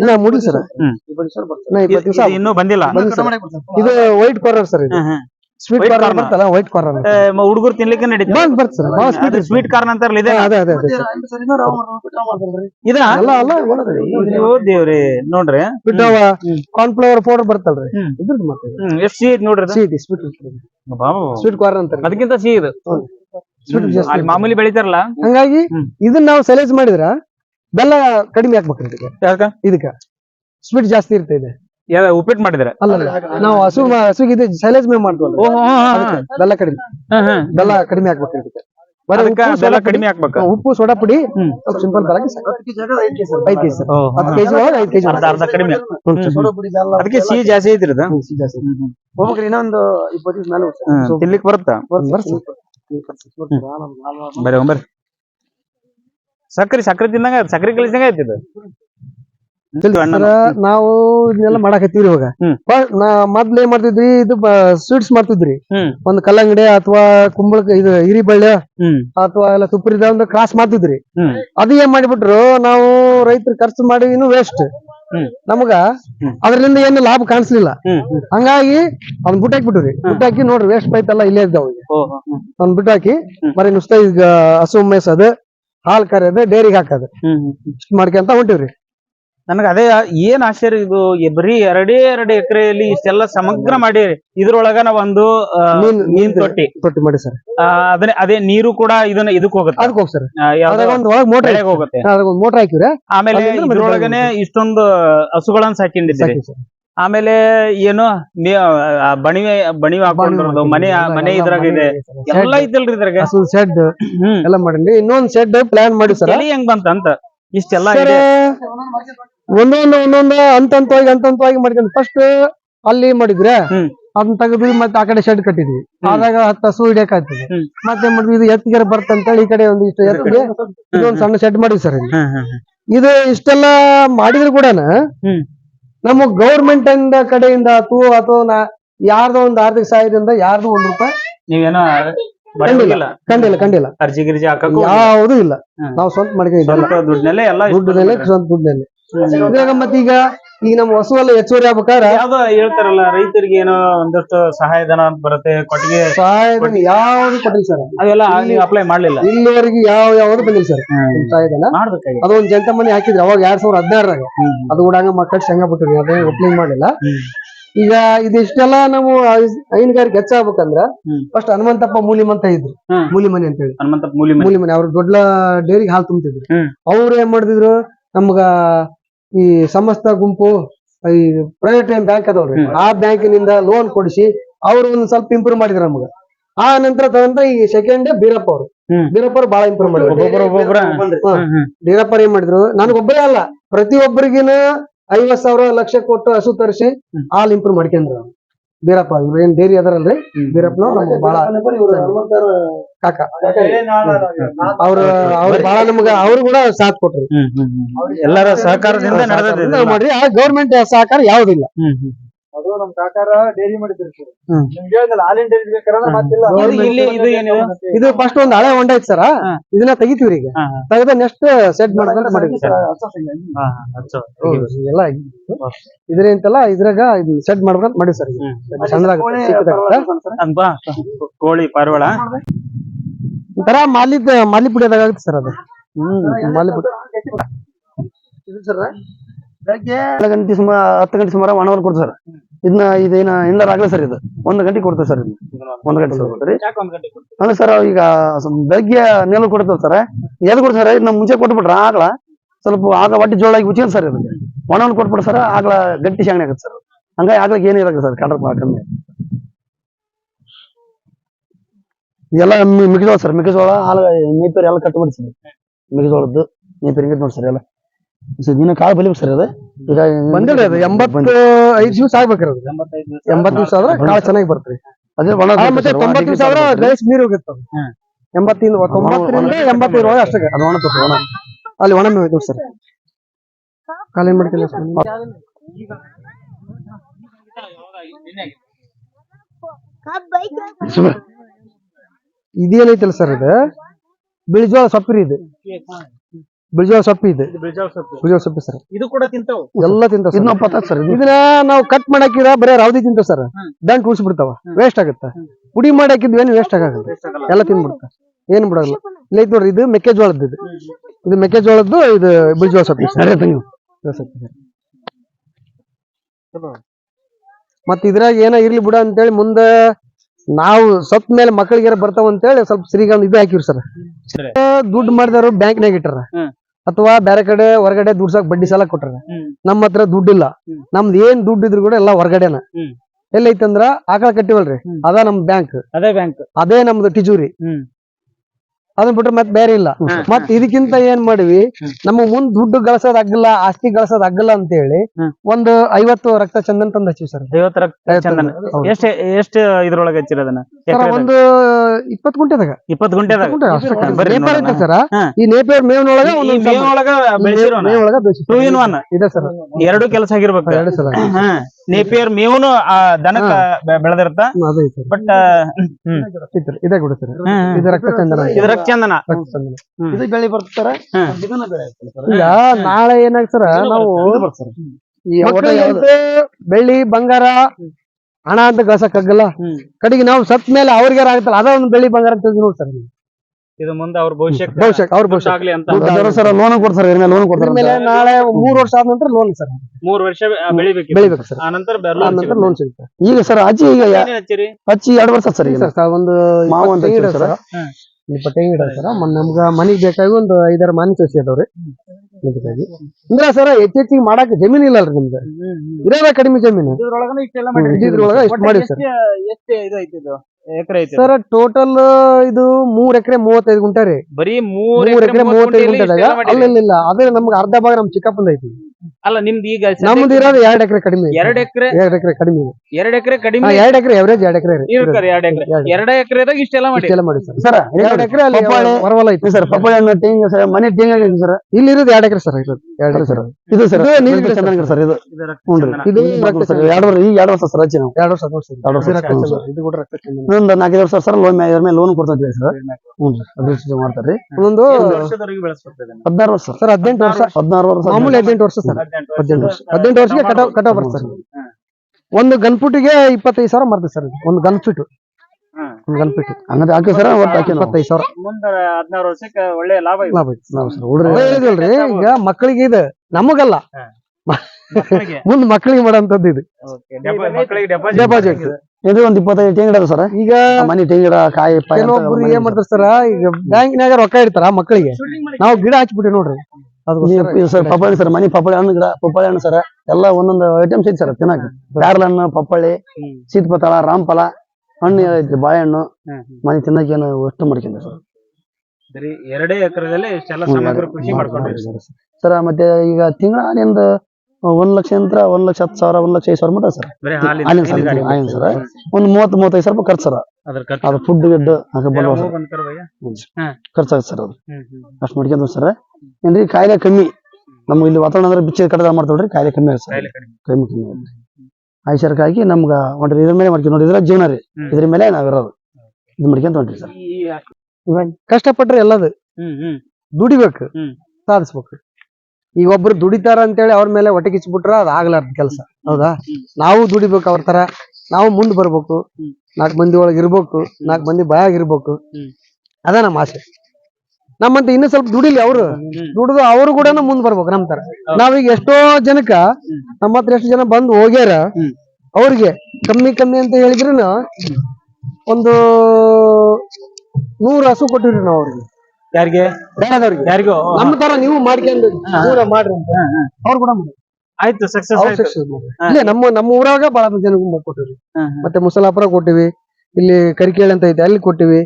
ಇನ್ನ ಮುಡಿ ಸರ್. ಇನ್ನ ಇಪ್ಪತ್ತು ದಿವಸ ಇದು ಇನ್ನೂ ಬಂದಿಲ್ಲ. ಬಂದಿಲ್ಲ ಇದು ವೈಟ್ ಕೊರರ್ ಸರ್ ಇದು. Sweet corn. ಬರ್ತಲ್ಲ ವೈಟ್ ಕಾರ್ನ್ ಹುಡುಗರು ತಿನ್ಲಿಕ್ಕೆ ನಡೀತದೆ. ಬಂದ್ ಬರ್ತದೆ ಸರ್ ಸ್ವೀಟ್ ಸ್ವೀಟ್ ಕಾರ್ನ್ ಅಂತಾರಲ್ಲ ಇದೆ. ಅದೇ ಅದೇ ಅದೇ. ಇದ? ಅಲ್ಲ ಅಲ್ಲ ದೇವ್ರಿ ನೋಡ್ರಿ. ಬಿಟ್ಟವ ಫ್ಲವರ್ ಕಾರ್ನ್ಫ್ಲವರ್ ಪೌಡರ್ ಬರ್ತಲ್ರಿ. ಇದ್ರದ್ದು ಹ್ಮ್ ಎಷ್ಟ್ ಸಿಹಿ ಐತ್ ನೋಡ್ರಿ ಇದು. Sweet sweet. ಕಾರ್ನ್ ಅಂತಾರೆ ಅದಕ್ಕಿಂತ ಸಿಹಿ ಇದು. ಮಾಮೂಲಿ ಬೆಳಿತಾರಲ್ಲ? ಹಂಗಾಗಿ ಇದನ್ನ ನಾವು ಸೆಲೆಕ್ಟ್ ಮಾಡಿದ್ರ ಬೆಲ್ಲ ಕಡಿಮೆ ಹಾಕ್ಬೇಕ್ರಿ ಇದಕ್ಕೆ. ಯಾಕ? ಇದಕ್ಕ. ಸ್ವೀಟ್ ಜಾಸ್ತಿ ಇರ್ತದೆ. ಯಾವ ಉಪ್ಪಿಟ್ಟು ಮಾಡಿದ್ರೆ ಅಲ್ಲ ನಾವು ಹಸು ಹಸುಗೆ ಇದು ಸೈಲೇಜ್ ಮೇ ಮಾಡ್ತೀವಲ್ಲ? ಓಹೋ ಹಾ, ಹಾ, ಅದಕ್ಕೆ ಬೆಲ್ಲ ಕಡಿಮೆ. ಹಾ, ಹಾ. ಬೆಲ್ಲ ಕಡಿಮೆ ಇದಕ್ಕೆ. ಬರೀ ಕಡಿಮೆ ಹಾಕ್ಬೇಕ. ಉಪ್ಪು ಸೋಡಾ ಪುಡಿ. ಸಿಂಪಲ್ ಬೆಲ್ಲ ಐದು ಕೆಜಿ ಸರ್ ಓ, ಹಾ, ಹತ್ತು ಕೆಜಿ ಒಳಗೆ ಐದು ಕೆಜಿ ಅರ್ಧ ಕಡಿಮೆ. ಅದಕ್ಕೆ ಸಿಹಿ ಜಾಸ್ತಿ ಸಿಹಿ ಜಾಸ್ತಿ. ಹೋಗ್ಬೇಕ್ರಿ ಇನ್ನೊಂದು ಇಪ್ಪತ್ತು ಮೇಲೆ. ಬರುತ್ತಾ? ಬರ್ರಿ ಸಕ್ರಿ ಸಕ್ರಿ ತಿಂದಂಗ ಸಕ್ರಿ ಕಲಿಸಿದಂಗ ಐತಿ ನಾವು ಇದನ್ನೆಲ್ಲ ಮಾಡಾಕತ್ತೀವಿ ಇವಾಗ. ನಾ ಮೊದ್ಲು ಏನ್ ಮಾಡ್ತಿದ್ರಿ ಇದು ಸ್ವೀಟ್ಸ್ ಮಾಡ್ತಿದ್ರಿ. ಒಂದ್ ಕಲ್ಲಂಗಡಿ ಅಥವಾ ಕುಂಬಳ ಇದು ಹಿರಿಬಳ್ಳಿ ಅಥವಾ ಎಲ್ಲ ತುಪ್ಪರಿದ ಒಂದು ಕ್ರಾಸ್ ಮಾಡ್ತಿದ್ರಿ. ಅದು ಏನ್ ಮಾಡಿಬಿಟ್ರು ನಾವು ರೈತರು ಖರ್ಚು ಮಾಡಿ ಇನ್ನು ವೇಸ್ಟ್ ನಮಗ. ಅದರಿಂದ ಏನು ಲಾಭ ಕಾಣಿಸ್ಲಿಲ್ಲ. ಹಂಗಾಗಿ ಅವ್ನ್ ಬಿಟ್ಟು ಹಾಕ್ಬಿಟ್ರಿ ಬಿಟ್ಟು ಹಾಕಿ ನೋಡ್ರಿ ವೇಸ್ಟ್ ಪೈತೆಲ್ಲ ಇಲ್ಲೇ ಇದ್ದಾವ ಅವನ್ ಬಿಟ್ಟು ಹಾಕಿ ಮರಿ ಬರೀ ನುಸ್ತ ಈಗ ಹಸು ಮೇಸದ ಹಾಲ್ ಕರೆಯೋದು ಡೇರಿಗೆ ಹಾಕೋದು. ಇಷ್ಟ ಮಾಡ್ಕೊಂತ ಹೊಂಟಿವ್ರಿ. ನನಗ ಅದೇ ಏನ್ ಆಶ್ಚರ್ಯ ಇದು ಬರೀ ಎರಡೇ ಎರಡು ಎಕರೆಯಲ್ಲಿ ಇಷ್ಟೆಲ್ಲ ಸಮಗ್ರ ಮಾಡಿರಿ. ಇದ್ರೊಳಗ ನಾವ್ ಒಂದು ಮೀನ್ ತೊಟ್ಟಿ. ತೊಟ್ಟಿ ಮಾಡಿ ಸರ್. ಅದೇ ಅದನ್ನೇ ಅದೇ ನೀರು ಕೂಡ ಇದನ್ನ ಇದಕ್ ಹೋಗುತ್ತೆ. ಅದಕ್ಕೆ ಹೋಗಿ ಸರ್. ಮೋಟರ್ ಹೋಗುತ್ತೆ. ಮೋಟರ್ ಹಾಕಿವ್ರೆ. ಆಮೇಲೆ ಇದ್ರೊಳಗನೆ ಇಷ್ಟೊಂದು ಹಸುಗಳನ್ನ ಸಾಕೊಂಡಿದ್ದೀರಿ. ಸಾಕಿ ಆಮೇಲೆ ಏನು ಬಣಿವೆ ಬಣಿವೆ ಹಾಕೊಂಡಿರೋದು ಮನೆ ಮನೆ ಇದ್ರಾಗ ಇದೆ. ಎಲ್ಲ ಐತಲ್ರಿ ಇದ್ರಾಗ. ಶೆಡ್ ಎಲ್ಲ ಮಾಡಿ ಇನ್ನೊಂದ್ ಶೆಡ್ ಪ್ಲಾನ್ ಮಾಡಿ ಸರ್. ಹೆಂಗ್ ಬಂತ ಅಂತ ಇಷ್ಟೆಲ್ಲ ಒಂದೊಂದು ಒಂದೊಂದು ಅಂತಂತವಾಗಿ ಅಂತಂತವಾಗಿ ಮಾಡ್ಕೊಂಡು ಫಸ್ಟ್ ಅಲ್ಲಿ ಮಾಡಿದ್ರೆ. ಅದನ್ನ ತೆಗೆದು ಮತ್ತೆ ಆ ಕಡೆ ಶೆಡ್ ಕಟ್ಟಿದ್ವಿ. ಆದಾಗ ಹತ್ತು ಹಸು ಹಿಡಿಯಕಾಗ್ತದೆ. ಮತ್ತೆ ಮಾಡಿದ್ವಿ ಇದು ಎತ್ತಿಗೆರೆ ಬರ್ತಂತೇಳಿ ಈ ಕಡೆ ಒಂದಿಷ್ಟು ಎತ್ತಿಗೆ ಇದೊಂದು ಸಣ್ಣ ಶೆಡ್ ಮಾಡಿದ್ವಿ ಸರ್. ಇದು ಇಷ್ಟೆಲ್ಲ ಮಾಡಿದ್ರು ಕೂಡ. ನಮ್ಮ ಗೌರ್ಮೆಂಟ್ ಇಂದ ಕಡೆಯಿಂದ ಆತು ಅಥವಾ ಯಾರ್ದೋ ಒಂದು ಆರ್ಥಿಕ ಸಹಾಯದಿಂದ ಯಾರ್ದು ಒಂದ್ ರೂಪಾಯಿ ನೀವೇನೋ ಕಂಡಿಲ್ಲ. ಹೋಗಿಲ್ಲ ಕಂಡಿಲ್ಲ ಕಂಡಿಲ್ಲ. ಅರ್ಜಿ ಗಿರ್ಜಿ ಯಾವುದೂ ಇಲ್ಲ. ನಾವು ಸ್ವಂತ ಮಾಡ್ಕೊಂಡಿದ್ದಲ್ಲ ಎಲ್ಲ ಸ್ವಂತ ದುಡ್ಡಲ್ಲಿ ಇದ್ರಾಗ ಮತ್ತೀಗ ಈಗ ನಮ್ಮ ಹಸು ಎಲ್ಲ ಹೆಚ್ಚುವರಿ ಆಗ್ಬೇಕಾದ್ರೆ ಯಾವ್ದೋ ಹೇಳ್ತಾರಲ್ಲ ರೈತರಿಗೆ ಏನೋ ಒಂದಷ್ಟು ಸಹಾಯಧನ ಅಂತ ಬರುತ್ತೆ ಕೊಟ್ಟಿಗೆ ಸಹಾಯಧನ ಯಾವ್ದು ಕೊಟ್ಟಿಲ್ಲ ಸರ್. ಅವೆಲ್ಲ ನೀವು ಅಪ್ಲೈ ಮಾಡ್ಲಿಲ್ಲ. ಇಲ್ಲಿವರೆಗೆ ಯಾವ ಯಾವ್ದು ಬಂದಿಲ್ಲ ಸರ್ ಸಹಾಯಧನ. ಮಾಡ್ಬೇಕಾಗಿ ಒಂದು ಜಂತ ಮನೆ ಹಾಕಿದ್ರೆ ಅವಾಗ ಎರಡ್ ಸಾವಿರದ ಹದಿನಾರರಾಗ. ಅದು ಕೂಡ ಹಂಗ ಮಕ್ಕಳು ಶಂಗ ಬಿಟ್ಟಿರಿ ಅದೇ ಅಪ್ಲೈ ಮಾಡಿಲ್ಲ. ಈಗ ಇದಿಷ್ಟೆಲ್ಲ ನಾವು ಹೈನುಗಾರಿಕೆ ಹೆಚ್ಚಾಗ್ಬೇಕಂದ್ರ ಫಸ್ಟ್ ಹನುಮಂತಪ್ಪ ಮೂಲಿಮಂತ ಇದ್ರು. ಮೂಲಿಮನಿ ಅಂತ ಹೇಳಿ. ಹನುಮಂತಪ್ಪ ಮೂಲಿಮನಿ ಮೂಲಿ ಅವ್ರು ದೊಡ್ಡ ಡೇರಿಗೆ ಹಾಲು ತುಂಬ್ತಿದ್ರು. ಅವ್ರು ಏನ್ ಮಾಡ್ತಿದ್ರು ನಮ್ಗ ಈ ಸಮಸ್ತ ಗುಂಪು ಈ ಪ್ರೈವೇಟ್ ಬ್ಯಾಂಕ್ ಅದಾವ್ರಿ. ಆ ಬ್ಯಾಂಕಿನಿಂದ ಲೋನ್ ಕೊಡಿಸಿ ಅವ್ರು ಒಂದ್ ಸ್ವಲ್ಪ ಇಂಪ್ರೂವ್ ಮಾಡಿದ್ರು ನಮ್ಗ. ಆ ನಂತರ ತಗೊಂತ ಈ ಸೆಕೆಂಡ್ ಬೀರಪ್ಪ ಅವರು. ಬೀರಪ್ಪ ಅವ್ರು ಬಹಳ ಇಂಪ್ರೂವ್ ಮಾಡಿದ್ರು. ಬೀರಪ್ಪ ಏನ್ ಮಾಡಿದ್ರು? ನನಗೊಬ್ಬರೇ ಅಲ್ಲ ಪ್ರತಿಯೊಬ್ಬರಿಗಿನ ಐವತ್ ಸಾವಿರ ಲಕ್ಷ ಕೊಟ್ಟು ಹಸು ತರಿಸಿ ಆಲ್ ಹಾಲ್ ಇಂಪ್ರೂವ್ ಮಾಡ್ಕೊಂಡ್ರು. ಬೀರಪ್ಪ ಇವ್ರು ಏನ್ ಡೈರಿ ಅದರಲ್ರಿ? ಬೀರಪ್ಪನವ್ರು ನಮ್ಗೆ ಬಹಳ ಕಾಕ. ಅವ್ರ ಅವ್ರು ಬಹಳ ನಮ್ಗ ಅವ್ರು ಕೂಡ ಸಾಥ್ ಕೊಟ್ರು. ಎಲ್ಲರ ಸಹಕಾರದಿಂದ ಮಾಡ್ರಿ ಆ ಗೌರ್ಮೆಂಟ್ ಸಹಕಾರ ಯಾವ್ದಿಲ್ಲ. ಹ್ಮ್ ಹ್ಮ್. ಅದು ನಮ್ ಕಾಕಾರ ಡೈರಿ ಮಾಡಿದ್ರು ಸರ್. ಹ್ಮ್. ನಿಮ್ಗೆ ಹೇಳಿದಲ್ಲ ಹಾಲಿನ ಡೈರಿ ಮತ್ತಿಲ್ಲ ಇದು ಇಲ್ಲಿ ಇದು ಫಸ್ಟ್ ಒಂದು ಹಳೆ ಹೊಂಡ ಐತಿ ಸರ ಹಾ. ಇದನ್ನ ತೆಗಿತೀವ್ರಿ ಈಗ ಹಾ, ಹಾ. ತೆಗೆದ ನೆಕ್ಸ್ಟ್ ಸೆಟ್ ಮಾಡ್ಕೊಂಡು ಮಾಡಿದ್ವಿ. ಸರ್ ಹಾ, ಹಾ, ಹಚ್ಚು. ಎಲ್ಲ ಇದ್ರಿಂತೆಲ್ಲ ಇದ್ರಾಗ ಇದು ಸೆಟ್ ಮಾಡ್ಬೇಕಂತ ಮಾಡಿ ಸರ್ ಹ್ಮ್. ಚಿಕ್ಕದಾಗುತ್ತೆ. ಅನ್ಪ ಕೋಳಿ ಪಾರಿವಾಳ. ಒಂಥರ ಮಾಲಿ ಮಾಲಿ ಪುಡಿಯೋದಾಗುತ್ತೆ ಸರ್ ಅದು. ಹ್ಮ್ ಮಾಲಿ ಪುಡಿ ಇದು ಸರ್ ಬೆಳಗ್ಗೆ ಏಳು ಗಂಟೆ ಸುಮಾರು ಹತ್ತು ಗಂಟೆ ಸುಮಾರು ಒನ್ ಅವರ್ ಕೊಡ್ತಾರೆ ಇದನ್ನ ಇದೇನ ಇಲ್ಲ ಆಗಲ್ಲ ಸರ್ ಇದು. ಒಂದು ಗಂಟೆ ಕೊಡ್ತಾರೆ ಸರ್ ಇದು. ಒಂದು ಗಂಟೆ ಸರ್ ಕೊಡ್ತಾರೆ. ಅಂದ್ರೆ ಸರ್ ಈಗ ಸ್ವಲ್ಪ ಬೆಳಗ್ಗೆ ನೆಲ ಕೊಡ್ತೇವೆ ಸರ್. ಎದು ಕೊಡ್ತಾರೆ ಸರ್ ಇದನ್ನ ಮುಂಚೆ ಕೊಟ್ಬಿಟ್ರೆ ಆಗ್ಲ. ಸ್ವಲ್ಪ ಆಗ ಹೊಟ್ಟೆ ಜೋಳಾಗಿ ಉಚ್ಚಿನ ಸರ್ ಇದಕ್ಕೆ ಒಣ ಒಂದು ಕೊಟ್ಬಿಟ್ರೆ ಸರ್ ಆಗ್ಲ ಗಟ್ಟಿ ಶಾಣೆ ಆಗುತ್ತೆ ಸರ್. ಹಂಗಾಗಿ ಆಗ್ಲಿಕ್ಕೆ ಇರಲ್ಲ ಸರ್ ಭಾಳ ಕಮ್ಮಿ ಎಲ್ಲ ಮಿಕ್ಕಿಜೋಳ ಸರ್ ಮಿಕ್ಕಿಜೋಳ ಹಾಲು ನೇಪೇರಿ ಎಲ್ಲ ಕಟ್ಬಿಡಿ ಸರ್. ಮಿಕ್ಕಿಜೋಳದ್ದು ನೇಪೇರಿ ಹಿಂಗೈತೆ ನೋಡಿ ಸರ್ ಎಲ್ಲ. ಸರ್ ದಿನ ಕಾಳು ಬಲಿಬೇಕು ಸರ್ ಅದು. ಈಗ ಬಂದಿಲ್ಲ ಅದು ಎಂಬತ್ತು ಐದು ದಿವಸ ಆಗ್ಬೇಕ್ರಿ ಅದು. ಎಂಬತ್ತು ದಿವಸ ಆದ್ರೆ ಕಾಳು ಚೆನ್ನಾಗಿ ಬರ್ತದೆ ಅದೇ ಒಣ ಮತ್ತೆ ತೊಂಬತ್ತು ದಿವಸ ಆದ್ರೆ ರೈಸ್ ನೀರು. ಹ್ಮ್. ಎಂಬತ್ತಿಂದ ತೊಂಬತ್ತರಿಂದ ಎಂಬತ್ತೈದು ಒಳಗೆ ಅಷ್ಟೇ. ಅದು ಒಣ ತೊಟ್ಟು ಒಣ. ಅಲ್ಲಿ ಒಣ ಮೇವು ಸರ್. ಕಾಲು ಏನ್ ಮಾಡ್ತಿಲ್ಲ ಸರ್? ಇದೇನೈತಲ್ಲ ಸರ್ ಇದು? ಬಿಳಿಜೋಳ ಸೊಪ್ಪಿರಿ ಇದು. ಬಿಳಿಜೋಳ ಸೊಪ್ಪು ಇದೆ. ಬಿಳಿಜೋಳ ಸೊಪ್ಪು. ಸರ್. ಇದು ಕೂಡ ತಿಂತಾವ್? ಎಲ್ಲ ತಿಂತಾವ ಇದನ್ನ ಸರ್ ಇದನ್ನ ನಾವು ಕಟ್ ಮಾಡಾಕಿದ್ರ ಬರೀ ರಾವ್ದಿ ತಿಂತಾವ ಸರ್. ದಂಟ್ ಉಳಿಸ್ಬಿಡ್ತಾವ. ವೇಸ್ಟ್ ಆಗುತ್ತೆ. ಪುಡಿ ಮಾಡಿ ಹಾಕಿದ್ವಿ ಏನು ವೇಸ್ಟ್ ಆಗಲ್ಲ. ಎಲ್ಲ ತಿಂದ್ಬಿಡ್ತಾವ ಏನು ಬಿಡಲ್ಲ ಇಲ್ಲ ಐತ್ ನೋಡ್ರಿ ಇದು ಮೆಕ್ಕೆಜೋಳದ್ದು ಇದು. ಇದು ಮೆಕ್ಕೆಜೋಳದ್ದು ಇದು ಬ್ರಿಜಲ್ ಸೊಪ್ಪು ಸರ್. ನೀವು ಮತ್ತ ಇದ್ರಾಗ ಏನ ಇರ್ಲಿ ಬಿಡ ಅಂತೇಳಿ ಮುಂದೆ ನಾವು ಸತ್ ಮೇಲೆ ಮಕ್ಕಳಿಗೆ ಬರ್ತಾವ ಅಂತೇಳಿ ಸ್ವಲ್ಪ ಶ್ರೀಗಂಧ ಇದು ಹಾಕಿವ್ರಿ ಸರ್. ಸರಿ. ದುಡ್ಡು ಮಾಡಿದವರು ಬ್ಯಾಂಕ್ನಾಗ ಇಟ್ಟಾರ ಹ್ಮ್. ಅಥವಾ ಬೇರೆ ಕಡೆ ಹೊರಗಡೆ ದುಡ್ಸಾಕ್ ಬಡ್ಡಿ ಸಾಲ ಕೊಟ್ರ. ನಮ್ಮ ಹತ್ರ ದುಡ್ಡಿಲ್ಲ. ನಮ್ದು ಏನ್ ದುಡ್ಡು ಇದ್ರು ಕೂಡ ಎಲ್ಲ ಹೊರಗಡೆನ. ಎಲ್ಲೈತಂದ್ರ ಆಕಳ ಕಟ್ಟಿವಲ್ರಿ. ಅದ ನಮ್ ಬ್ಯಾಂಕ್ ಅದೇ ಬ್ಯಾಂಕ್ ಅದೇ ನಮ್ದು ಹ್ಮ್. ಅದನ್ ಬಿಟ್ರೆ ಮತ್ತೆ ಬೇರೆ ಇಲ್ಲ. ಮತ್ ಇದಕ್ಕಿಂತ ಏನ್ ಮಾಡಿವಿ ನಮ್ಮ ಮುಂದ್ ದುಡ್ಡು ಗಳಸೋದ್ ಆಗಲ್ಲ ಆಸ್ತಿ ಗಳಸೋದ್ ಆಗಲ್ಲ ಅಂತ ಹೇಳಿ. ಒಂದು ಐವತ್ತು ರಕ್ತ ಚಂದನ್ ತಂದ್ ಹಚ್ಚಿವಿ ಸರ್. ಐವತ್ತು ರಕ್ತ ಚಂದನ. ಎಷ್ಟ್ ಎಷ್ಟ್ ಇದ್ರೊಳಗೆ ಹಚ್ಚಿರೋದನ್ನ? ಒಂದು ಇಪ್ಪತ್ ಗುಂಟೆದಾಗ. ಇಪ್ಪತ್ತು ಗುಂಟೆದಾಗ? ನೇಪಾಳ. ಐತೆ ಸರ್. ಈ ನೇಪಾಳ ಮೇವಿನೊಳಗ ಈ ಬೆಳೆಸಿರೋ ಸಾಮಾನು. ಮೇವೊಳಗ ಬೆಳೆಸಿರೋನ? ಮೇವ್ ಒಳಗ ಬೇಯಿಸಿ ಟೂ ಇನ್ ಒನ್ ಇದೆ ಸರ್. ಎರಡು ಕೆಲಸ ಆಗಿರ್ಬೇಕು. ಎರಡು ಹಾ. ನೇಪಿಯರ್ ಮೇವುನು ಆ ದನಕ್ಕ ಬೆ- ಬೆಳೆದಿರ್ತ ಅದೇ ಸರ್. ಬಟ್ ಇದ್ರಿ, ಇದೇ ಕೊಡಿ ಸರ್. ಇದು ರಕ್ತ ಚಂದನ ಇದು ರಕ್ತ ಚಂದನ ರಕ್ತ ಚಂದನ ಇದು ಬೆಳಿ ಬರ್ತಾರ ಹ್ಮ್. ಇದನ್ನ ಬೆಳೆ ಸರ್? ಈಗ ನಾಳೆ ಏನಾಗ್ ಸರ್? ನಾವು ಈ ಒಟ್ಟು ಯಾವ್ದು- ಬೆಳ್ಳಿ ಬಂಗಾರ ಹಣ ಅಂತ ಗಳಿಸಕ್ ಆಗಲ್ಲ ಹ್ಮ್. ಕಡೆಗೆ ನಾವು ಸತ್ ಮೇಲೆ ಅವ್ರಿಗೆ ಆಗತ್ತಲ್ಲ ಅದ ಒಂದು ಬೆಳ್ಳಿ ಬಂಗಾರ ಅಂತ ನೋಡಿ ಸರ್ ಇದು ಮುಂದೆ ಅವ್ರ ಭವಿಷ್ಯಕ್ಕೆ ಭವಿಷ್ಯ ಅವ್ರ ಭವಿಷ್ಯ ಆಗ್ಲಿ ಅಂತ ಸರ್ ಲೋನ್ ಕೊಡ್ತಾರೆ ಇದ್ರ ಮೇಲೆ ಲೋನ್ ಕೊಡ್ತಾರೆ ಮೇಲೆ ನಾಳೆ ಮೂರ್ ವರ್ಷ ಆದ ನಂತರ ಲೋನ್ ಸರ್. ಮೂರು ವರ್ಷ ಬೆಳಿಬೇಕು ಬೆಳಿಬೇಕು ಸರ್. ಆ ನಂತರ ಲೋನ್ ಸಿಗುತ್ತೆ. ಈಗ ಸರ್ ಅಜ್ಜಿ ಈಗ ಅಜ್ಜಿ ಎರಡು ವರ್ಷ ಸರ್ ಈಗ. ಒಂದು ಮಾವು ಅಂತ ಸರ್. ಸರ್. ಇಪ್ಪತ್ತು ತೆಂಗಿನ ಗಿಡ ಸರ್. ನಮ್ಗ ಮನಿಗ್ ಬೇಕಾಗಿ ಒಂದು ಐದಾರು ಮನೆ ಸಸಿ ಅದಾವ್ರಿ. ಅದಕ್ಕಾಗಿ ಅಂದ್ರೆ ಸರ್ ಹೆಚ್ಚೆಚ್ಚಿಗೆ ಮಾಡಕ್ ಜಮೀನ್ ಇಲ್ಲ ಅಲ್ರಿ ನಿಮ್ದು ಇರೋದ ಕಡಿಮೆ ಜಮೀನು. ಇದ್ರೊಳಗ ಇಷ್ಟು ಮಾಡಿ ಸರ್. ಎಕರೆ ಐತಿ ಸರ್ ಟೋಟಲ್ ಇದು ಮೂರ್ ಎಕರೆ ಮೂವತ್ತೈದು ಗುಂಟೆ ರೀ. ಬರೀ ಮೂರ್ ಮೂರ್ ಎಕರೆ ಮೂವತ್ತೈದು ಗುಂಟೆದಾಗ ಅಲ್ಲ ಇಲ್ಲ ಅದೇ ನಮ್ಗೆ ಅರ್ಧ ಭಾಗ ನಮ್ ಚಿಕ್ಕಪ್ಪಂದ ಐತಿ. ಅಲ್ಲ ನಿಮ್ದು ಈಗ ನಮ್ದು ಇರೋದು ಎರಡ್ ಎಕರೆ ಕಡಿಮೆ. ಎರಡ್ ಎಕರೆ? ಎರಡ್ ಎಕರೆ ಕಡಿಮೆ. ಎರಡ್ ಎಕರೆ ಕಡಿಮೆ ಎರಡ್ ಎಕರೆ ಎವರೇಜ್ ಎರಡ್ ಎಕರೆ ಎರಡ್ ಎಕರೆ. ಎರಡ್ ಎಕರೆದಾಗ ಇಷ್ಟೆಲ್ಲ ಮಾಡಿ ಇಷ್ಟೆಲ್ಲ ಮಾಡಿ ಸರ್. ಸರ್ ಎರಡ್ ಎಕರೆ ಅಲ್ಲಿ ಹೊರವಲ ಐತಿ. ಸರ್ ಪಪ್ಪಾಳೆ ಹಣ್ಣು ತೆಂಗ ಸರ್ ಮನೆ ತೆಂಗ ಸರ್. ಇಲ್ಲಿ ಇರೋದು ಎರಡ್ ಎಕರೆ ಸರ್ ಇರೋದು. ಎರಡ್ ಸರ್. ಇದು ಸರ್ ಇದು ನೀರ್ ಇದು ಗಿಡ ಚಂದನ ಗಿಡ ಸರ್ ಇದು. ಇದು ರಕ್ತ ಹ್ಞೂ ರೀ. ಚಂದನ. ಇದು ಇದು ಸರ್ ಚಂದನ. ಎರಡು ವರ್ಷ ಈಗ ಎರಡು ವರ್ಷ ಸರ್ ಹಚ್ಚಿ ನಾವು. ಎರಡ್ ವರ್ಷ ಮೂರ್ ಎರಡು ವರ್ಷ ಇದು ರಕ್ತ ಹ್ಞೂ ಇದು ಕೂಡ ರಕ್ತ ಚಂದನ. ಇನ್ನೊಂದು ನಾಲ್ಕೈದು ವರ್ಷ ಸರ್ ಲೋನ್ ಇದ್ರ ಮೇಲೆ ಲೋನ್ ಸರ್. ಹ್ಞೂ ಅಭಿವೃದ್ಧಿ ಮಾಡ್ತಾರೆ ಇದನ್ನ? ಹದಿನಾರು ವರ್ಷ. ಸರ್ ಹದಿನೆಂಟು ವರ್ಷ. ಹದಿನಾರು ವರ್ಷ. ಮಾಮೂಲಿ ಹದಿನೆಂಟು ವರ್ಷ ಸರ್. ಹದಿನೆಂಟು ವರ್ಷ. ಹದಿನೆಂಟು ವರ್ಷಕ್ಕೆ ಕಟಾವ್ ಕಟಾವ್ ಬರ್ತದೆ ಸರ್. ಒಂದು ಗನ್ಫುಟಿಗೆ ಇಪ್ಪತ್ತೈದು ಸಾವಿರ ಮಾಡ್ತೀವಿ ಸರ್. ಒಂದು ಗನ್ಫಿಟ್ ಹ್ಮ್. ಹಂಗಂದ್ರೆ ಹಾಕಿ ಸರ್ ಒಟ್ಟು ಹಾಕಿ ನಾವು ಇಪ್ಪತ್ತೈದು ಸಾವಿರ. ಮುಂದೆ ಹದಿನಾರು ವರ್ಷಕ್ಕೆ ಒಳ್ಳೆ ಲಾಭ ಇದೆ. ಲಾಭ ಐತಿ ನಾವು ಸರ್. ಹುಡುಗ್ರು ಹೇಳಿದ್ವಲ್ರಿ ಈಗ ಮಕ್ಕಳಿಗೆ ಇದು ನಮಗಲ್ಲ. ಮಕ್ಕಳಿಗೆ. ಮುಂದ್ ಮಕ್ಕಳಿಗೆ ಮಾಡಂತದ್ದು ಇದು. Okay. ಮಕ್ಕಳಿಗೆ ಡೆಪಾಸಿಟ್ ಡೆಪಾಸಿಟ್ ಇದು ಒಂದು ಇಪ್ಪತ್ತೈದು ತೆಂಗಿಡ ಅದ ಸರ್. ಈಗ ಮನಿ ತೆಂಗಿಡ ಕಾಯಿ ಪಾಯಿ ಅಂತ ಕೆಲವೊಬ್ರು ಏನ್ ಮಾಡ್ತಾರ ಸರ್ ಈಗ ಬ್ಯಾಂಕಿನಾಗ ರೊಕ್ಕ ಇಡ್ತಾರ ಮಕ್ಕಳಿಗೆ? ನಾವು ಗಿಡ ಹಚ್ಬಿಟ್ಟಿವಿ ನೋಡ್ರಿ. ಅದು ಇದು ಸರ್ ಪಪ್ಪಾಳಿ ಸರ್ ಮನಿ ಪಪ್ಪಾಳಿ ಹಣ್ಣು ಗಿಡ ಪಪ್ಪಾಳಿ ಹಣ್ಣು ಸರ್ ಎಲ್ಲ ಒಂದೊಂದು ಐಟಮ್ಸ್ ಐತಿ ಸರ್ ತಿನ್ನಕ್ ಪ್ಯಾರ್ಲ ಹಣ್ಣು ಪಪ್ಪಾಳಿ ಹ್ಮ್. ರಾಮ್ ರಾಮಫಲ ಹಣ್ಣು ಐತ್ರಿ ಬಾಳೆಹಣ್ಣು. ಮನೆ ತಿನ್ನಕ್ಕೆ ಏನು ಅಷ್ಟು ಮಾಡ್ಕೊಂಡ್ರಿ ಸರ್? ಬರೀ ಎರಡೇ ಎಕರೆದಲ್ಲಿ ಇಷ್ಟೆಲ್ಲ ಸಮಗ್ರ ಕೃಷಿ ಮಾಡ್ಕೊಂಡ್ರಿ. ಸರ್. ಮತ್ತೆ ಈಗ ತಿಂಗಳ ನಿಂದ ಒಂದ್ ಲಕ್ಷ ಅಂತರ ಒಂದ್ ಲಕ್ಷ ಹತ್ತು ಸಾವಿರ ಒಂದ್ ಲಕ್ಷ ಐದು ಸಾವಿರ ಮಟ ಸರ್. ಬರೀ ಹಾಲಿನ ಹಾಲಿನ ಸರ್ ಒಂದ್ ಮೂವತ್ತೈದು ಸಾವಿರ ರೂಪಾಯಿ ಖರ್ಚು ಸರ್. ಅದ್ರ ಖರ್ಚು ಅದು ಫುಡ್ ಗಿಡ್ ಬಲ್ವ ಸರ್. ಖರ್ಚಾಗುತ್ತೆ ಸರ್. ಅದು. ಹ್ಮ್, ಹ್ಮ್. ಅಷ್ಟು ಮಾಡ್ಕೊಂತ ಸರ್. ಏನ್ರಿ ಕಾಯಿಲೆ ಕಮ್ಮಿ. ನಮ್ಗೆ ಇಲ್ಲಿ ವಾತಾವರಣ ಅಂದ್ರೆ ಬಿಚ್ಚಿ ಕಟ್ಟದ ಮಾಡ್ತಾವ್ರಿ ಕಾಯಿಲೆ ಕಮ್ಮಿ ಆಗುತ್ತೆ ಸರ್. ಕಾಯಿಲೆ ಕಡಿಮೆ. ಕಮ್ಮಿ ಕಮ್ಮಿ ಆಗುತ್ತೆ. ಆಯ್ಸರ್ಕಾಗಿ ನಮ್ಗ ಹೊಂಟ್ರಿ ಇದ್ರ ಮೇಲೆ ಮಾಡ್ತೀವಿ. ನೋಡಿ ಇದ್ರ ಜೀವನ ರೀ. ಇದ್ರ ಮೇಲೆ ನಾವಿರೋದು ಇದು ಮಾಡ್ಕೊಂತ ಹೊಂಟ್ರಿ ಸರ್. ಈ- ಕಷ್ಟಪಟ್ರೆ ಎಲ್ಲದು. ದುಡಿಬೇಕು. ಸಾಧಿಸ್ಬೇಕು. ಈಗ ಒಬ್ರು ದುಡಿತಾರ ಅಂತೇಳಿ ಅವ್ರ ಮೇಲೆ ಹೊಟ್ಟೆ ಕಿಚ್ಬಿಟ್ರ ಅದ್ ಆಗ್ಲಾರ್ದ ಕೆಲಸ. ಹೌದಾ? ನಾವು ದುಡಿಬೇಕು ಅವ್ರ ತರ. ನಾವು ಮುಂದ್ ಬರ್ಬೇಕು. ನಾಲ್ಕು ಮಂದಿ ಒಳಗೆ ಇರ್ಬೇಕು. ನಾಲ್ಕು ಮಂದಿ ಭಯ ಆಗಿರ್ಬೇಕು ಹ್ಮ್. ಅದ ನಮ್ಮ ಆಸೆ. ನಮ್ಮಂತ ಇನ್ನು ಸ್ವಲ್ಪ ದುಡಿಲಿ ಅವರು. ದುಡಿದು ಅವರು ಕೂಡ ಮುಂದ್ ಬರ್ಬೇಕು ನಮ್ ತರ. ನಾವೀಗ ಎಷ್ಟೋ ಜನಕ್ಕ ನಮ್ಮ ಹತ್ರ ಎಷ್ಟು ಜನ ಬಂದು ಹೋಗ್ಯಾರ. ಅವ್ರಿಗೆ ಕಮ್ಮಿ ಕಮ್ಮಿ ಅಂತ ಹೇಳಿದ್ರು ಒಂದು ನೂರು ಹಸು ಕೊಟ್ಟಿವ್ರಿ ನಾವು ಅವ್ರಿಗೆ. ಯಾರಿಗೆ? ಬೇಡದವ್ರಿಗೆ ಯಾರಿಗೂ? ನಮ್ಮ ತರ ನೀವು ಮಾಡ್ಕೊಂಡು ಕೂಡ ಮಾಡ್ರಿ ಅಂತ. ಅವ್ರು ಕೂಡ ಮಾಡಿ ಆಯ್ತು ಸಕ್ಸಸ್ success ನಮ್ಮ ನಮ್ಮ ಊರಾಗ ಬಹಳ ಜನ ಹ್ಮ್. ಮತ್ತೆ ಮುಸಲಾಪುರ ಕೊಟ್ಟಿವಿ. ಇಲ್ಲಿ ಕರಿಕೇಳಿ ಅಂತ ಐತೆ ಅಲ್ಲಿ ಕೊಟ್ಟಿವಿ.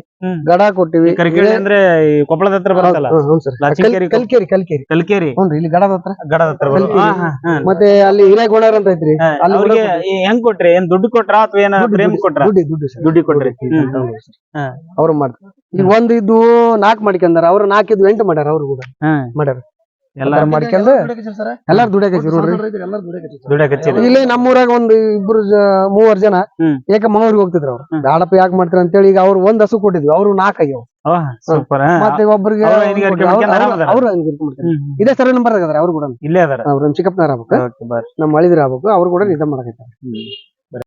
ಗಡ ಕೊಟ್ಟಿವಿ. ಕರಿಕೇಳಿ ಅಂದ್ರೆ ಈ ಕೊಪ್ಪಳದ ಹತ್ರ ಬರುತ್ತಲ್ಲ? ಸರ್. ಲಾಚಿಕೆರೆ ಕಲ್ಕೇರಿ ಕಲ್ಕೇರಿ. ಕಲ್ಕೇರಿ. ಹ್ಞೂ ಇಲ್ಲಿ ಗಡದ ಹತ್ರ. ಗಡದ ಹತ್ರ ಬರೋದು. ಕಲ್ಕೇರಿ. ಹಾ, ಹಾ, ಹಾ. ಮತ್ತೆ ಅಲ್ಲಿ ಹಿರೇಗೋಣರ್ ಅಂತ ಐತ್ರಿ. ಹಾ, ಅಲ್ಲಿ ಕೂಡ ಅವ್ರಿಗೆ ಈ ಹೆಂಗ್ ಕೊಟ್ರಿ? ಏನ್ ದುಡ್ಡು ಕೊಟ್ರ ಅಥವಾ ಏನ ದುಡ್ಡು- ಪ್ರೇಮ್ ದುಡ್ಡು- ಕೊಟ್ರ? ದುಡ್ಡು ದುಡ್ಡು ಸರ್. ದುಡ್ಡು ಕೊಟ್ರಿ. ಹಾ. ಅವ್ರು ಮಾಡ್ತಾರೆ. ಈಗ ಒಂದ್ ಇದ್ದು ನಾಕ್ ಮಾಡ್ಕೊಂಡಾರ ಅವ್ರು ನಾಕಿದ್ ಇದ್ದು ಎಂಟು ಮಾಡ್ಯಾರ ಅವ್ರು ಕೂಡ. ಹಾ. ಮಾಡ್ಯಾರ. ಎಲ್ಲ ಆತರ ಮಾಡ್ಕೊಂಡು ಎಲ್ಲಾರು ದುಡಿಯಾಕ ನೋಡ್ರಿ. ದುಡ್ಡಕ್ ಹಚ್ಚಿರಿ ಇಲ್ಲಿ ನಮ್ಮೂರಾಗ ಒಂದ್ ಇಬ್ರು ಜ- ಮೂವರ್ ಜನ. ಏಕ ಮಂಗಳೂರಿಗೆ ಹೋಗ್ತಿದ್ರು ಅವ್ರು. ದಾಡಪ್ಪ ಬ್ಯಾಡಪ್ಪ ಯಾಕೆ ಮಾಡ್ತಾರೆ ಅಂತೇಳಿ ಈಗ ಅವ್ರು ಒಂದ್ ಹಸು ಕೊಟ್ಟಿದ್ವಿ. ಅವ್ರು ನಾಲ್ಕು ಆಗ್ಯಾವ. ಸೂಪರ್ ಮತ್ತೆ ಒಬ್ಬರಿಗೆ ಅವ್ರು. ಇದೇ ಸರಿ ನಂಬರ್ ಅವ್ರು ಕೂಡ. ಇಲ್ಲೇ ಅದಾರ. ಅವ್ರು ನಮ್ ಚಿಕ್ಕಪ್ಪನಾರ ಆಗ್ಬೇಕು. ನಮ್ಮ ಅಳಿದ್ರ ಆಗ್ಬೇಕು. ಅವ್ರು ಕೂಡ ನಿದ್ದೆ ಮಾಡಕೈತಾರೆ